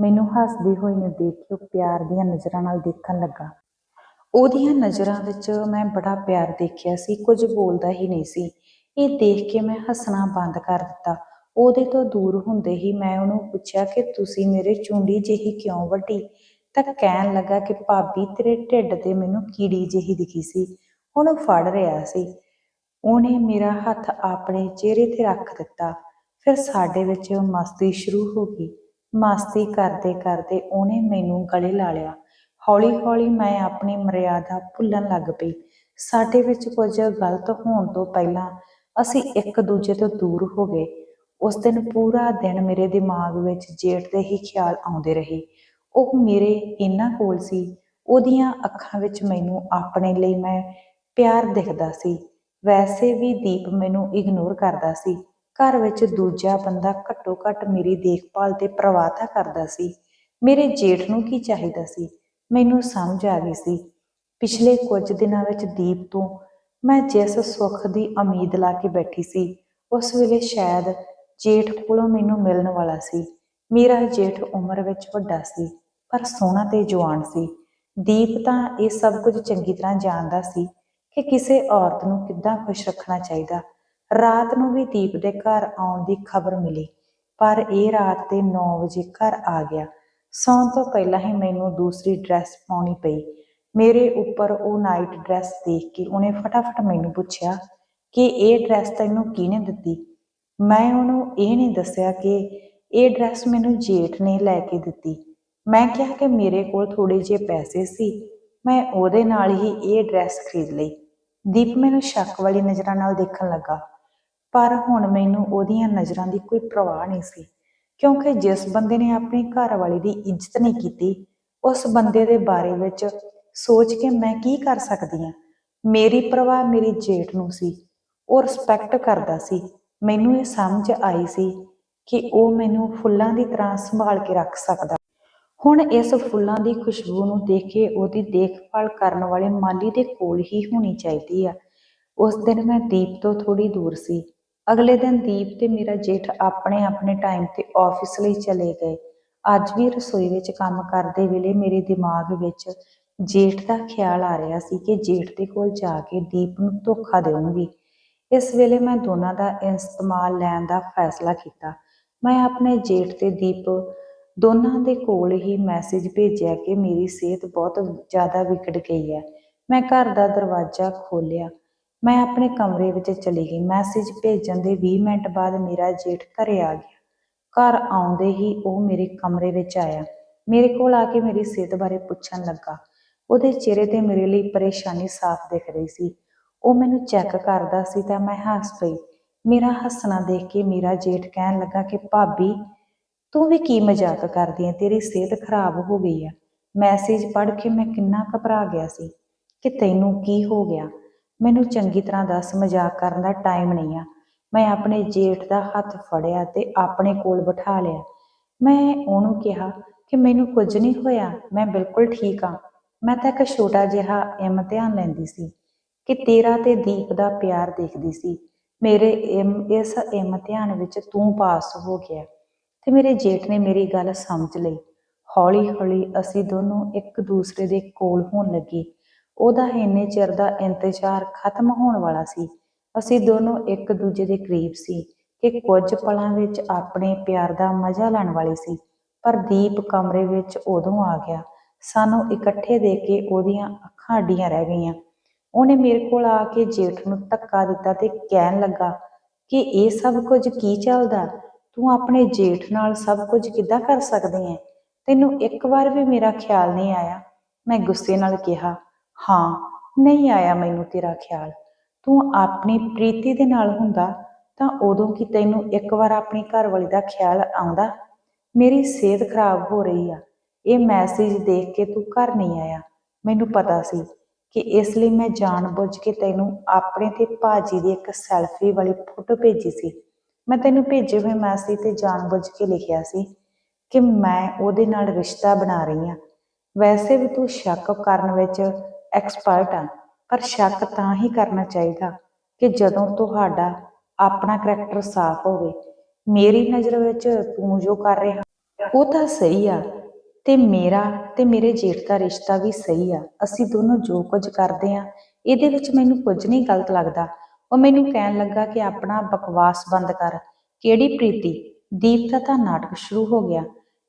ਮੈਨੂੰ ਹੱਸਦੀ ਹੋਈ ਨੂੰ ਦੇਖ ਕੇ ਉਹ ਪਿਆਰ ਦੀਆਂ ਨਜ਼ਰਾਂ ਨਾਲ ਦੇਖਣ ਲੱਗਾ। ਉਹਦੀਆਂ ਨਜ਼ਰਾਂ ਵਿੱਚ ਮੈਂ ਬੜਾ ਪਿਆਰ ਦੇਖਿਆ ਸੀ, ਕੁਝ ਬੋਲਦਾ ਹੀ ਨਹੀਂ ਸੀ। ਇਹ ਦੇਖ ਕੇ ਮੈਂ ਹੱਸਣਾ ਬੰਦ ਕਰ ਦਿੱਤਾ। ਉਹਦੇ ਤੋਂ ਦੂਰ ਹੁੰਦੇ ਹੀ ਮੈਂ ਉਹਨੂੰ ਪੁੱਛਿਆ ਕਿ ਤੁਸੀਂ ਮੇਰੇ ਚੁੰਡੀ ਜਿਹੀ ਕਿਉਂ ਵੱਢੀ? ਤਾਂ ਕਹਿਣ ਲੱਗਾ ਕਿ ਭਾਬੀ, ਤੇਰੇ ਢਿੱਡ ਤੇ ਮੈਨੂੰ ਕੀੜੀ ਜਿਹੀ ਦਿਖੀ ਸੀ। ਹੁਣ ਉਹ ਫੜ ਰਿਹਾ ਸੀ। ਉਹਨੇ ਮੇਰਾ ਹੱਥ ਆਪਣੇ ਚਿਹਰੇ ਤੇ ਰੱਖ ਦਿੱਤਾ। ਫਿਰ ਸਾਡੇ ਵਿੱਚ ਮਸਤੀ ਸ਼ੁਰੂ ਹੋ ਗਈ। ਮਸਤੀ ਕਰਦੇ ਕਰਦੇ ਉਹਨੇ ਮੈਨੂੰ ਗਲੇ ਲਾ ਲਿਆ। ਹੌਲੀ ਹੌਲੀ ਮੈਂ ਆਪਣੀ ਮਰਿਆਦਾ ਭੁੱਲਣ ਲੱਗ ਪਈ। ਸਾਡੇ ਵਿੱਚ ਕੁਝ ਗਲਤ ਹੋਣ ਤੋਂ ਪਹਿਲਾਂ ਅਸੀਂ ਇੱਕ ਦੂਜੇ ਤੋਂ ਦੂਰ ਹੋ ਗਏ। ਉਸ ਦਿਨ ਪੂਰਾ ਦਿਨ ਮੇਰੇ ਦਿਮਾਗ ਵਿੱਚ ਜੇਠ ਦੇ ਹੀ ਖਿਆਲ ਆਉਂਦੇ ਰਹੇ। ਉਹ ਮੇਰੇ ਇੰਨਾ ਕੋਲ ਸੀ, ਉਹਦੀਆਂ ਅੱਖਾਂ ਵਿੱਚ ਮੈਨੂੰ ਆਪਣੇ ਲਈ ਮੈਂ ਪਿਆਰ ਦਿਖਦਾ ਸੀ। ਵੈਸੇ ਵੀ ਦੀਪ ਮੈਨੂੰ ਇਗਨੋਰ ਕਰਦਾ ਸੀ। ਘਰ ਵਿੱਚ ਦੂਜਾ ਬੰਦਾ ਘੱਟੋ ਘੱਟ ਮੇਰੀ ਦੇਖਭਾਲ ਤੇ ਪਰਵਾਹ ਕਰਦਾ ਸੀ। ਮੇਰੇ ਜੇਠ ਨੂੰ ਕੀ ਚਾਹੀਦਾ ਸੀ? ਮੈਨੂੰ ਸਮਝ ਆ ਗਈ ਸੀ। ਪਿਛਲੇ ਕੁਝ ਦਿਨਾਂ ਵਿੱਚ ਦੀਪ ਤੋਂ ਮੈਂ ਜਿਸ ਸੁੱਖ ਦੀ ਉਮੀਦ ਲਾ ਕੇ ਬੈਠੀ ਸੀ, ਉਸ ਵੇਲੇ ਸ਼ਾਇਦ ਜੇਠ ਕੋਲੋਂ ਮੈਨੂੰ ਮਿਲਣ ਵਾਲਾ ਸੀ। ਮੇਰਾ ਜੇਠ ਉਮਰ ਵਿੱਚ ਵੱਡਾ ਸੀ, ਪਰ ਸੋਹਣਾ ਤੇ ਜਵਾਨ ਸੀ। ਦੀਪ ਤਾਂ ਇਹ ਸਭ ਕੁਝ ਚੰਗੀ ਤਰ੍ਹਾਂ ਜਾਣਦਾ ਸੀ ਕਿ ਕਿਸੇ ਔਰਤ ਨੂੰ ਕਿੱਦਾਂ ਖੁਸ਼ ਰੱਖਣਾ ਚਾਹੀਦਾ। ਰਾਤ ਨੂੰ ਵੀ ਦੀਪ ਦੇ ਘਰ ਆਉਣ ਦੀ ਖਬਰ ਮਿਲੀ, ਪਰ ਇਹ ਰਾਤ ਦੇ 9 ਵਜੇ ਘਰ ਆ ਗਿਆ। ਸੌਣ ਤੋਂ ਪਹਿਲਾਂ ਹੀ ਮੈਨੂੰ ਦੂਸਰੀ ਡਰੈਸ ਪਾਉਣੀ ਪਈ। ਮੇਰੇ ਉੱਪਰ ਉਹ ਨਾਈਟ ਡਰੈਸ ਦੇਖ ਕੇ ਉਹਨੇ ਫਟਾਫਟ ਮੈਨੂੰ ਪੁੱਛਿਆ ਕਿ ਇਹ ਡਰੈਸ ਤੈਨੂੰ ਕਿਹਨੇ ਦਿੱਤੀ? ਮੈਂ ਉਹਨੂੰ ਇਹ ਨਹੀਂ ਦੱਸਿਆ ਕਿ ਇਹ ਡਰੈਸ ਮੈਨੂੰ ਜੇਠ ਨੇ ਲੈ ਕੇ ਦਿੱਤੀ। ਮੈਂ ਕਿਹਾ ਕਿ ਮੇਰੇ ਕੋਲ ਥੋੜੇ ਜਿਹੇ ਪੈਸੇ ਸੀ, ਮੈਂ ਉਹਦੇ ਨਾਲ ਹੀ ਇਹ ਡਰੈਸ ਖਰੀਦ ਲਈ। ਦੀਪ ਮੈਨੂੰ ਸ਼ੱਕ ਵਾਲੀ ਨਜ਼ਰਾਂ ਨਾਲ ਦੇਖਣ ਲੱਗਾ। ਪਰ ਹੁਣ ਮੈਨੂੰ ਉਹਦੀਆਂ ਨਜ਼ਰਾਂ ਦੀ ਕੋਈ ਪ੍ਰਵਾਹ ਨਹੀਂ ਸੀ, ਕਿਉਂਕਿ ਜਿਸ ਬੰਦੇ ਨੇ ਆਪਣੀ ਘਰਵਾਲੀ ਦੀ ਇੱਜ਼ਤ ਨਹੀਂ ਕੀਤੀ, ਉਸ ਬੰਦੇ ਦੇ ਬਾਰੇ ਵਿੱਚ ਸੋਚ ਕੇ ਮੈਂ ਕੀ ਕਰ ਸਕਦੀ ਹਾਂ? ਮੇਰੀ ਪ੍ਰਵਾਹ ਮੇਰੀ ਜੇਠ ਨੂੰ ਸੀ। ਉਹ ਰਿਸਪੈਕਟ ਕਰਦਾ ਸੀ। ਮੈਨੂੰ ਇਹ ਸਮਝ ਆਈ ਸੀ ਕਿ ਉਹ ਮੈਨੂੰ ਫੁੱਲਾਂ ਦੀ ਤਰ੍ਹਾਂ ਸੰਭਾਲ ਕੇ ਰੱਖ ਸਕਦਾ। ਹੁਣ ਇਸ ਫੁੱਲਾਂ ਦੀ ਖੁਸ਼ਬੂ ਨੂੰ ਦੇਖ ਕੇ ਉਹਦੀ ਦੇਖਭਾਲ ਕਰਨ ਵਾਲੇ ਮਾਲੀ ਦੇ ਕੋਲ ਹੀ ਹੋਣੀ ਚਾਹੀਦੀ ਆ। ਉਸ ਦਿਨ ਮੈਂ ਦੀਪ ਤੋਂ ਥੋੜੀ ਦੂਰ ਸੀ। ਅਗਲੇ ਦਿਨ ਦੀਪ ਤੇ ਮੇਰਾ ਜੇਠ ਆਪਣੇ ਆਪਣੇ ਟਾਈਮ ਤੇ ਆਫਿਸ ਲਈ ਚਲੇ ਗਏ। ਅੱਜ ਵੀ ਰਸੋਈ ਵਿੱਚ ਕੰਮ ਕਰਦੇ ਵੇਲੇ ਮੇਰੇ ਦਿਮਾਗ ਵਿੱਚ ਜੇਠ ਦਾ ਖਿਆਲ ਆ ਰਿਹਾ ਸੀ ਕਿ ਜੇਠ ਦੇ ਕੋਲ ਜਾ ਕੇ ਦੀਪ ਨੂੰ ਧੋਖਾ ਦੇਵਾਂਗੀ ਇਸ ਵੇਲੇ ਮੈਂ ਦੋਨਾਂ ਦਾ ਇਸਤੇਮਾਲ ਲੈਣ ਦਾ ਫੈਸਲਾ ਕੀਤਾ। ਮੈਂ ਆਪਣੇ ਜੇਠ ਤੇ ਦੀਪ ਦੋਨਾਂ ਦੇ ਕੋਲ ਹੀ ਮੈਸੇਜ ਭੇਜਿਆ ਕਿ ਮੇਰੀ ਸਿਹਤ ਬਹੁਤ ਜ਼ਿਆਦਾ ਵਿਗੜ ਗਈ ਹੈ। ਮੈਂ ਘਰ ਦਾ ਦਰਵਾਜ਼ਾ ਖੋਲ੍ਹਿਆ। ਮੈਂ ਆਪਣੇ ਕਮਰੇ ਵਿੱਚ ਚਲੀ ਗਈ। ਮੈਸੇਜ ਭੇਜਣ ਦੇ 20 ਮਿੰਟ ਬਾਅਦ ਮੇਰਾ ਜੇਠ ਘਰੇ ਆ ਗਿਆ। ਘਰ ਆਉਂਦੇ ਹੀ ਉਹ ਮੇਰੇ ਕਮਰੇ ਵਿੱਚ ਆਇਆ। ਮੇਰੇ ਕੋਲ ਆ ਕੇ ਮੇਰੀ ਸਿਹਤ ਬਾਰੇ ਪੁੱਛਣ ਲੱਗਾ। ਉਹਦੇ ਚਿਹਰੇ ਤੇ ਮੇਰੇ ਲਈ ਪਰੇਸ਼ਾਨੀ ਸਾਫ਼ ਦਿਖ ਰਹੀ ਸੀ। ਉਹ ਮੈਨੂੰ ਚੈੱਕ ਕਰਦਾ ਸੀ ਤਾਂ ਮੈਂ ਹੱਸ ਪਈ। ਮੇਰਾ ਹੱਸਣਾ ਦੇਖ ਕੇ ਮੇਰਾ ਜੇਠ ਕਹਿਣ ਲੱਗਾ ਕਿ ਭਾਬੀ ਤੂੰ ਵੀ ਕੀ ਮਜ਼ਾਕ ਕਰਦੀ ਹੈ ਤੇਰੀ ਸਿਹਤ ਖਰਾਬ ਹੋ ਗਈ ਆ। ਮੈਸੇਜ ਪੜ੍ਹ ਕੇ ਮੈਂ ਕਿੰਨਾ ਘਬਰਾ ਗਿਆ ਸੀ ਕਿ ਤੈਨੂੰ ਕੀ ਹੋ ਗਿਆ? ਮੈਨੂੰ ਚੰਗੀ ਤਰ੍ਹਾਂ ਦੱਸ, ਮਜ਼ਾਕ ਕਰਨ ਦਾ ਟਾਈਮ ਨਹੀਂ ਆ। ਮੈਂ ਆਪਣੇ ਜੇਠ ਦਾ ਹੱਥ ਫੜਿਆ ਤੇ ਆਪਣੇ ਕੋਲ ਬਿਠਾ ਲਿਆ। ਮੈਂ ਉਹਨੂੰ ਕਿਹਾ ਕਿ ਮੈਨੂੰ ਕੁਝ ਨਹੀਂ ਹੋਇਆ, ਮੈਂ ਬਿਲਕੁਲ ਠੀਕ ਹਾਂ। ਮੈਂ ਤਾਂ ਇੱਕ ਛੋਟਾ ਜਿਹਾ ਇਮਤਿਹਾਨ ਲੈਂਦੀ ਸੀ ਕਿ ਤੇਰਾ ਤੇ ਦੀਪ ਦਾ ਪਿਆਰ ਦੇਖਦੀ ਸੀ। ਮੇਰੇ ਇਮ- ਇਸ ਇਮਤਿਹਾਨ ਵਿੱਚ ਤੂੰ ਪਾਸ ਹੋ ਗਿਆ ਤੇ ਮੇਰੇ ਜੇਠ ਨੇ ਮੇਰੀ ਗੱਲ ਸਮਝ ਲਈ। ਹੌਲੀ ਹੌਲੀ ਅਸੀਂ ਦੋਨੋਂ ਇੱਕ ਦੂਸਰੇ ਦੇ ਕੋਲ ਹੋਣ ਲੱਗੇ। ਉਹਦਾ ਇੰਨੇ ਚਿਰ ਦਾ ਇੰਤਜ਼ਾਰ ਖਤਮ ਹੋਣ ਵਾਲਾ ਸੀ। ਅਸੀਂ ਦੋਨੋਂ ਇੱਕ ਦੂਜੇ ਦੇ ਕਰੀਬ ਸੀ ਕਿ ਕੁਝ ਪਲਾਂ ਵਿੱਚ ਆਪਣੇ ਪਿਆਰ ਦਾ ਮਜ਼ਾ ਲੈਣ ਵਾਲੇ ਸੀ, ਪਰ ਦੀਪ ਕਮਰੇ ਵਿੱਚ ਉਦੋਂ ਆ ਗਿਆ। ਸਾਨੂੰ ਇਕੱਠੇ ਦੇਖ ਕੇ ਉਹਦੀਆਂ ਅੱਖਾਂ ਅੱਡੀਆਂ ਰਹਿ ਗਈਆਂ। ਉਹਨੇ ਮੇਰੇ ਕੋਲ ਆ ਕੇ ਜੇਠ ਨੂੰ ਧੱਕਾ ਦਿੱਤਾ ਤੇ ਕਹਿਣ ਲੱਗਾ, ਕਿ ਇਹ ਸਭ ਕੁਝ ਕੀ ਚੱਲਦਾ? ਤੂੰ ਆਪਣੇ ਜੇਠ ਨਾਲ ਸਭ ਕੁਝ ਕਿੱਦਾਂ ਕਰ ਸਕਦੀ ਹੈ ਤੈਨੂੰ ਇੱਕ ਵਾਰ ਵੀ ਮੇਰਾ ਖਿਆਲ ਨਹੀਂ ਆਇਆ। ਮੈਂ ਗੁੱਸੇ ਨਾਲ ਕਿਹਾ ਹਾਂ, ਨਹੀਂ ਆਇਆ ਮੈਨੂੰ ਤੇਰਾ ਖਿਆਲ। ਤੂੰ ਆਪਣੀ ਪ੍ਰੀਤੀ ਦੇ ਨਾਲ ਹੁੰਦਾ ਤਾਂ ਉਦੋਂ ਕੀ ਤੈਨੂੰ ਇੱਕ ਵਾਰ ਆਪਣੀ ਘਰਵਾਲੀ ਦਾ ਖਿਆਲ ਆਉਂਦਾ? ਮੇਰੀ ਸਿਹਤ ਖਰਾਬ ਹੋ ਰਹੀ ਆ। ਇਹ ਮੈਸੇਜ ਦੇਖ ਕੇ ਤੂੰ ਘਰ ਨਹੀਂ ਆਇਆ। ਮੈਨੂੰ ਪਤਾ ਸੀ ਕਿ ਇਸ ਲਈ ਮੈਂ ਜਾਣਬੁੱਝ ਕੇ ਤੈਨੂੰ ਆਪਣੇ ਤੇ ਭਾਜੀ ਦੀ ਇੱਕ ਸੈਲਫੀ ਵਾਲੀ ਫੋਟੋ ਭੇਜੀ ਸੀ। ਮੈਂ ਤੈਨੂੰ ਭੇਜੇ ਹੋਏ ਮੈਸੇਜ ਤੇ ਜਾਣਬੁੱਝ ਕੇ ਲਿਖਿਆ ਸੀ ਕਿ ਮੈਂ ਉਹਦੇ ਨਾਲ ਰਿਸ਼ਤਾ ਬਣਾ ਰਹੀ ਹਾਂ ਵੈਸੇ ਵੀ ਤੂੰ ਸ਼ੱਕ ਕਰਨ ਵਿੱਚ ਐਕਸਪਰਟ ਆ, ਪਰ ਸ਼ੱਕ ਤਾਂ ਹੀ ਕਰਨਾ ਚਾਹੀਦਾ ਕਿ ਜਦੋਂ ਤੁਹਾਡਾ ਆਪਣਾ ਕਰੈਕਟਰ ਸਾਫ਼ ਹੋਵੇ, ਮੇਰੀ ਨਜ਼ਰ ਵਿੱਚ ਤੂੰ ਜੋ ਕਰ ਰਿਹਾ, ਉਹ ਤਾਂ ਸਹੀ ਆ ਤੇ ਮੇਰਾ ਤੇ ਮੇਰੇ ਜੇਠ ਦਾ ਰਿਸ਼ਤਾ ਵੀ ਸਹੀ ਆ। ਅਸੀਂ ਦੋਨੋਂ ਜੋ ਕੁਝ ਕਰਦੇ ਆ, ਇਹਦੇ ਵਿੱਚ ਮੈਨੂੰ ਕੁਝ ਨਹੀਂ ਗਲਤ ਲੱਗਦਾ। ਉਹ ਮੈਨੂੰ ਕਹਿਣ ਲੱਗਾ ਕਿ ਆਪਣਾ ਬਕਵਾਸ ਬੰਦ ਕਰ। ਕਿਹੜੀ ਪ੍ਰੀਤੀ? ਦੀਪ ਦਾ ਤਾਂ ਨਾਟਕ ਸ਼ੁਰੂ ਹੋ ਗਿਆ।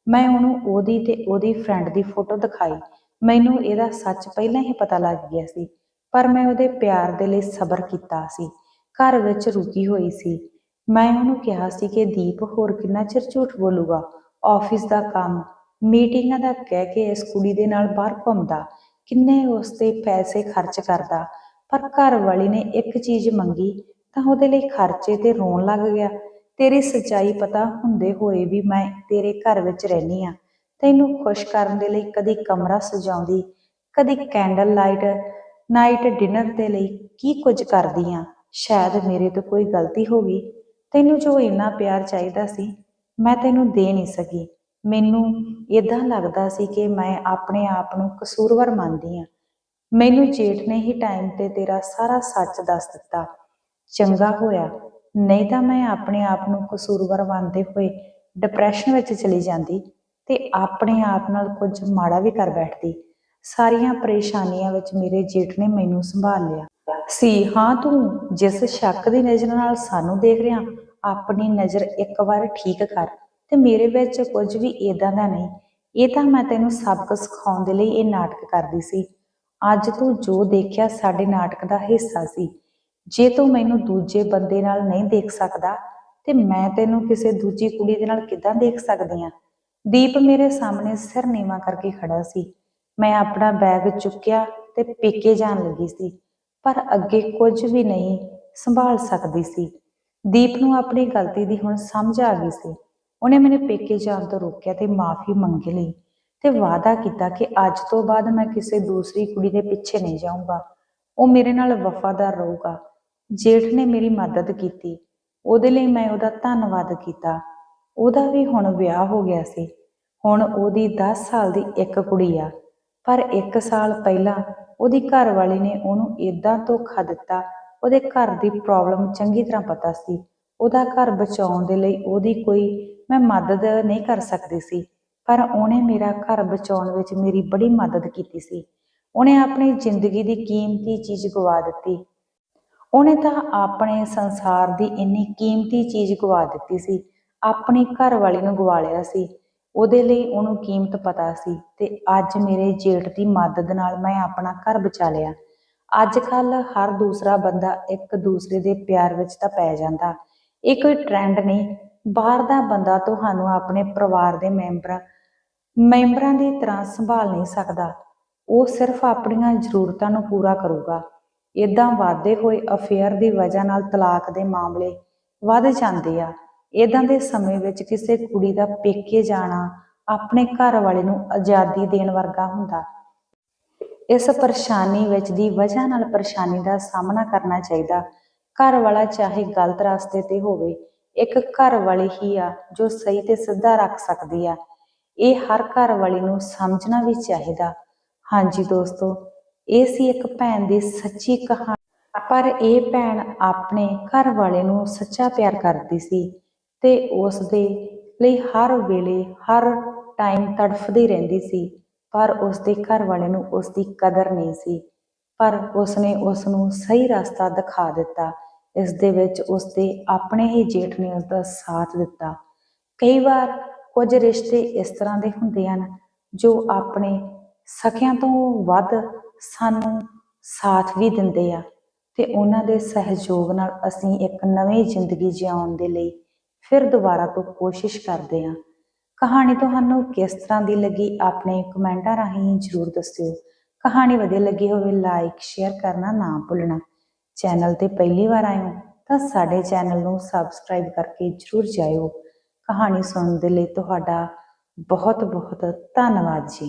ਮੈਂ ਉਹਨੂੰ ਉਹਦੀ ਤੇ ਉਹਦੀ ਫਰੈਂਡ ਦੀ ਫੋਟੋ ਦਿਖਾਈ। ਮੈਨੂੰ ਇਹਦਾ ਸੱਚ ਪਹਿਲਾਂ ਹੀ ਪਤਾ ਲੱਗ ਗਿਆ ਸੀ, ਪਰ ਮੈਂ ਉਹਦੇ ਪਿਆਰ ਦੇ ਲਈ ਸਬਰ ਕੀਤਾ ਸੀ, ਘਰ ਵਿੱਚ ਰੁਕੀ ਹੋਈ ਸੀ। ਮੈਂ ਉਹਨੂੰ ਕਿਹਾ ਸੀ ਕਿ ਦੀਪ, ਹੋਰ ਕਿੰਨਾ ਚਿਰ ਝੂਠ ਬੋਲੂਗਾ? ਆਫਿਸ ਦਾ ਕੰਮ, ਮੀਟਿੰਗਾਂ ਦਾ ਕਹਿ ਕੇ ਇਸ ਕੁੜੀ ਦੇ ਨਾਲ ਬਾਹਰ ਘੁੰਮਦਾ, ਕਿੰਨੇ ਉਸ ਤੇ ਪੈਸੇ ਖਰਚ ਕਰਦਾ, ਪਰ ਘਰ ਵਾਲੀ ਨੇ ਇੱਕ ਚੀਜ਼ ਮੰਗੀ, ਤਾਂ ਉਹਦੇ ਲਈ ਖਰਚੇ ਤੇ ਰੋਣ ਲੱਗ ਗਿਆ। ਤੇਰੀ ਸੱਚਾਈ ਪਤਾ ਹੁੰਦੇ ਹੋਏ ਵੀ ਮੈਂ ਤੇਰੇ ਘਰ ਵਿੱਚ ਰਹਿਨੀ ਆ ਤੈਨੂੰ ਖੁਸ਼ ਕਰਨ ਦੇ ਲਈ ਕਦੀ ਕਮਰਾ ਸਜਾਉਂਦੀ, ਕਦੀ ਕੈਂਡਲ ਲਾਈਟ ਨਾਈਟ ਡਿਨਰ ਦੇ ਲਈ ਕੀ ਕੁਝ ਕਰਦੀ ਆ? ਸ਼ਾਇਦ ਮੇਰੇ ਤੋਂ ਕੋਈ ਗਲਤੀ ਹੋ ਗਈ। ਤੈਨੂੰ ਜੋ ਇੰਨਾ ਪਿਆਰ ਚਾਹੀਦਾ ਸੀ, ਮੈਂ ਤੈਨੂੰ ਦੇ ਨਹੀਂ ਸਕੀ। ਮੈਨੂੰ ਇਦਾਂ ਲੱਗਦਾ ਸੀ ਕਿ ਮੈਂ ਆਪਣੇ ਆਪ ਨੂੰ ਕਸੂਰਵਾਰ ਮੰਨਦੀ ਆ। ਮੈਨੂੰ ਜੇਠ ਨੇ ਹੀ ਟਾਈਮ ਤੇ ਤੇਰਾ ਸਾਰਾ ਸੱਚ ਦੱਸ ਦਿੱਤਾ। ਚੰਗਾ ਹੋਇਆ। ਨਹੀਂ ਤਾਂ ਮੈਂ ਆਪਣੇ ਆਪ ਨੂੰ ਕਸੂਰਵਾਰ ਮੰਨਦੇ ਹੋਏ ਡਿਪਰੈਸ਼ਨ ਵਿੱਚ ਚਲੀ ਜਾਂਦੀ। ਤੇ ਆਪਣੇ ਆਪ ਨਾਲ ਕੁਝ ਮਾੜਾ ਵੀ ਕਰ ਬੈਠਦੀ। ਸਾਰੀਆਂ ਪਰੇਸ਼ਾਨੀਆਂ ਵਿੱਚ ਮੇਰੇ ਜੇਠ ਨੇ ਮੈਨੂੰ ਸੰਭਾਲ ਲਿਆ। ਸੀ, ਹਾਂ ਤੂੰ, ਜਿਸ ਸ਼ੱਕ ਦੀ ਨਜ਼ਰ ਨਾਲ ਸਾਨੂੰ ਦੇਖ ਰਿਹਾ, ਆਪਣੀ ਨਜ਼ਰ ਇੱਕ ਵਾਰ ਠੀਕ ਕਰ ਤੇ ਮੇਰੇ ਵਿੱਚ ਕੁਝ ਵੀ ਇਦਾਂ ਦਾ ਨਹੀਂ। ਇਹ ਤਾਂ ਮੈਂ ਤੈਨੂੰ ਸਬਕ ਸਿਖਾਉਣ ਦੇ ਲਈ ਇਹ ਨਾਟਕ ਕਰਦੀ ਸੀ। ਅੱਜ ਤੂੰ ਜੋ ਦੇਖਿਆ ਸਾਡੇ ਨਾਟਕ ਦਾ ਹਿੱਸਾ ਸੀ। ਜੇ ਤੂੰ ਮੈਨੂੰ ਦੂਜੇ ਬੰਦੇ ਨਾਲ ਨਹੀਂ ਦੇਖ ਸਕਦਾ, ਤੇ ਮੈਂ ਤੈਨੂੰ ਕਿਸੇ ਦੂਜੀ ਕੁੜੀ ਦੇ ਨਾਲ ਕਿੱਦਾਂ ਦੇਖ ਸਕਦੀ ਆ? ਦੀਪ ਮੇਰੇ ਸਾਹਮਣੇ ਸਿਰ ਨੀਵਾਂ ਕਰਕੇ ਖੜਾ ਸੀ। ਮੈਂ ਆਪਣਾ ਬੈਗ ਚੁੱਕਿਆ ਤੇ ਪੇਕੇ ਜਾਣ ਲੱਗੀ ਸੀ, ਪਰ ਅੱਗੇ ਕੁਝ ਵੀ ਨਹੀਂ ਸੰਭਾਲ ਸਕਦੀ ਸੀ। ਦੀਪ ਨੂੰ ਆਪਣੀ ਗਲਤੀ ਦੀ ਹੁਣ ਸਮਝ ਆ ਗਈ ਸੀ। ਉਹਨੇ ਮੈਨੂੰ ਪੇਕੇ ਜਾਣ ਤੋਂ ਰੋਕਿਆ ਤੇ ਮਾਫੀ ਮੰਗ ਲਈ ਤੇ ਵਾਅਦਾ ਕੀਤਾ ਕਿ ਅੱਜ ਤੋਂ ਬਾਅਦ ਮੈਂ ਕਿਸੇ ਦੂਸਰੀ ਕੁੜੀ ਦੇ ਪਿੱਛੇ ਨਹੀਂ ਜਾਊਂਗਾ। ਉਹ ਮੇਰੇ ਨਾਲ ਵਫਾਦਾਰ ਰਹੂਗਾ। ਜੇਠ ਨੇ ਮੇਰੀ ਮਦਦ ਕੀਤੀ। ਉਹਦੇ ਲਈ ਮੈਂ ਉਹਦਾ ਧੰਨਵਾਦ ਕੀਤਾ। ਉਹਦਾ ਵੀ ਹੁਣ ਵਿਆਹ ਹੋ ਗਿਆ ਸੀ। ਹੁਣ ਉਹਦੀ 10 ਸਾਲ ਦੀ ਇੱਕ ਕੁੜੀ ਆ। ਪਰ 1 ਸਾਲ ਪਹਿਲਾਂ ਉਹਦੀ ਘਰ ਵਾਲੀ ਨੇ ਉਹਨੂੰ ਇਦਾਂ ਧੋਖਾ ਦਿੱਤਾ। ਉਹਦੇ ਘਰ ਦੀ ਪ੍ਰੋਬਲਮ ਚੰਗੀ ਤਰ੍ਹਾਂ ਪਤਾ ਸੀ। ਉਹਦਾ ਘਰ ਬਚਾਉਣ ਦੇ ਲਈ ਉਹਦੀ ਕੋਈ ਮੈਂ ਮਦਦ ਨਹੀਂ ਕਰ ਸਕਦੀ ਸੀ। ਪਰ ਉਹਨੇ ਮੇਰਾ ਘਰ ਬਚਾਉਣ ਵਿੱਚ ਮੇਰੀ ਬੜੀ ਮਦਦ ਕੀਤੀ ਸੀ। ਉਹਨੇ ਆਪਣੀ ਜ਼ਿੰਦਗੀ ਦੀ ਕੀਮਤੀ ਚੀਜ਼ ਗਵਾ ਦਿੱਤੀ। ਉਹਨੇ ਤਾਂ ਆਪਣੇ ਸੰਸਾਰ ਦੀ ਇੰਨੀ ਕੀਮਤੀ ਚੀਜ਼ ਗਵਾ ਦਿੱਤੀ ਸੀ। ਆਪਣੀ ਘਰ ਵਾਲੀ ਨੂੰ ਗਵਾ ਲਿਆ ਸੀ। ਉਹਦੇ ਲਈ ਉਹਨੂੰ ਕੀਮਤ ਪਤਾ ਸੀ ਤੇ ਅੱਜ ਮੇਰੇ ਜੇਠ ਦੀ ਮਦਦ ਨਾਲ ਮੈਂ ਆਪਣਾ ਘਰ ਬਚਾ ਲਿਆ। ਅੱਜ ਕੱਲ ਹਰ ਦੂਸਰਾ ਬੰਦਾ ਇੱਕ ਦੂਸਰੇ ਦੇ ਪਿਆਰ ਵਿੱਚ ਤਾਂ ਪੈ ਜਾਂਦਾ। ਇਹ ਕੋਈ ਟ੍ਰੈਂਡ ਨਹੀਂ। ਬਾਹਰ ਦਾ ਬੰਦਾ ਤੁਹਾਨੂੰ ਆਪਣੇ ਪਰਿਵਾਰ ਦੇ ਮੈਂਬਰਾਂ ਮੈਂਬਰਾਂ ਦੀ ਤਰ੍ਹਾਂ ਸੰਭਾਲ ਨਹੀਂ ਸਕਦਾ। ਉਹ ਸਿਰਫ ਆਪਣੀਆਂ ਜ਼ਰੂਰਤਾਂ ਨੂੰ ਪੂਰਾ ਕਰੂਗਾ। ਇਦਾਂ ਵਾਧੇ ਹੋਏ ਅਫੇਅਰ ਦੀ ਵਜ੍ਹਾ ਨਾਲ ਤਲਾਕ ਦੇ ਮਾਮਲੇ ਵੱਧ ਜਾਂਦੇ ਆ। ਇਦਾਂ ਦੇ ਸਮੇਂ ਵਿੱਚ ਕਿਸੇ ਕੁੜੀ ਦਾ ਪੇਕੇ ਜਾਣਾ ਆਪਣੇ ਘਰ ਵਾਲੇ ਨੂੰ ਆਜ਼ਾਦੀ ਦੇਣ ਵਰਗਾ ਹੁੰਦਾ। ਇਸ ਪਰੇਸ਼ਾਨੀ ਵਿੱਚ ਦੀ ਵਜ੍ਹਾ ਨਾਲ ਪਰੇਸ਼ਾਨੀ ਦਾ ਸਾਹਮਣਾ ਕਰਨਾ ਚਾਹੀਦਾ। ਘਰ ਵਾਲਾ ਚਾਹੇ ਗਲਤ ਰਸਤੇ ਤੇ ਹੋਵੇ, ਇੱਕ ਘਰ ਵਾਲੀ ਹੀ ਆ ਜੋ ਸਹੀ ਤੇ ਸਿੱਧਾ ਰੱਖ ਸਕਦੀ ਆ। ਇਹ ਹਰ ਘਰ ਵਾਲੀ ਨੂੰ ਸਮਝਣਾ ਵੀ ਚਾਹੀਦਾ। ਹਾਂਜੀ ਦੋਸਤੋ, ਇਹ ਸੀ ਇੱਕ ਭੈਣ ਦੀ ਸੱਚੀ ਕਹਾਣੀ। ਪਰ ਇਹ ਭੈਣ ਆਪਣੇ ਘਰ ਵਾਲੇ ਨੂੰ ਸੱਚਾ ਪਿਆਰ ਕਰਦੀ ਸੀ। ਤੇ ਉਸ ਦੇ ਲਈ ਹਰ ਵੇਲੇ, ਹਰ ਟਾਈਮ ਤੜਫਦੀ ਰਹਿੰਦੀ ਸੀ, ਪਰ ਉਸ ਦੇ ਘਰ ਵਾਲੇ ਨੂੰ ਉਸ ਦੀ ਕਦਰ ਨਹੀਂ ਸੀ। ਪਰ ਉਸ ਨੇ ਉਸ ਨੂੰ ਸਹੀ ਰਸਤਾ ਦਿਖਾ ਦਿੱਤਾ। ਇਸ ਦੇ ਵਿੱਚ ਉਸ ਦੇ ਆਪਣੇ ਹੀ ਜੇਠ ਨੇ ਉਸ ਦਾ ਸਾਥ ਦਿੱਤਾ। ਕਈ ਵਾਰ ਕੁਝ ਰਿਸ਼ਤੇ ਇਸ ਤਰ੍ਹਾਂ ਦੇ ਹੁੰਦੇ ਹਨ, ਜੋ ਆਪਣੇ ਸਖਿਆਂ ਤੋਂ ਵੱਧ ਸਾਨੂੰ ਸਾਥ ਵੀ ਦਿੰਦੇ ਆ ਤੇ ਉਹਨਾਂ ਦੇ ਸਹਿਯੋਗ ਨਾਲ ਅਸੀਂ ਇੱਕ ਨਵੀਂ ਜ਼ਿੰਦਗੀ ਜਿਉਣ ਦੇ ਲਈ ਫਿਰ ਦੁਬਾਰਾ ਤੋਂ ਕੋਸ਼ਿਸ਼ ਕਰਦੇ ਹਾਂ। ਕਹਾਣੀ ਤੁਹਾਨੂੰ ਕਿਸ ਤਰ੍ਹਾਂ ਦੀ ਲੱਗੀ, ਆਪਣੇ ਕਮੈਂਟਾਂ ਰਾਹੀਂ ਜਰੂਰ ਦੱਸਿਓ। ਕਹਾਣੀ ਵਧੀਆ ਲੱਗੀ ਹੋਵੇ ਲਾਈਕ ਸ਼ੇਅਰ ਕਰਨਾ ਨਾ ਭੁੱਲਣਾ। ਚੈਨਲ ਤੇ ਪਹਿਲੀ ਵਾਰ ਆਏ ਹੋ, ਤਾਂ ਸਾਡੇ ਚੈਨਲ ਨੂੰ ਸਬਸਕ੍ਰਾਈਬ ਕਰਕੇ ਜਰੂਰ ਜਾਇਓ। ਕਹਾਣੀ ਸੁਣਨ ਦੇ ਲਈ ਤੁਹਾਡਾ ਬਹੁਤ ਬਹੁਤ ਧੰਨਵਾਦ ਜੀ।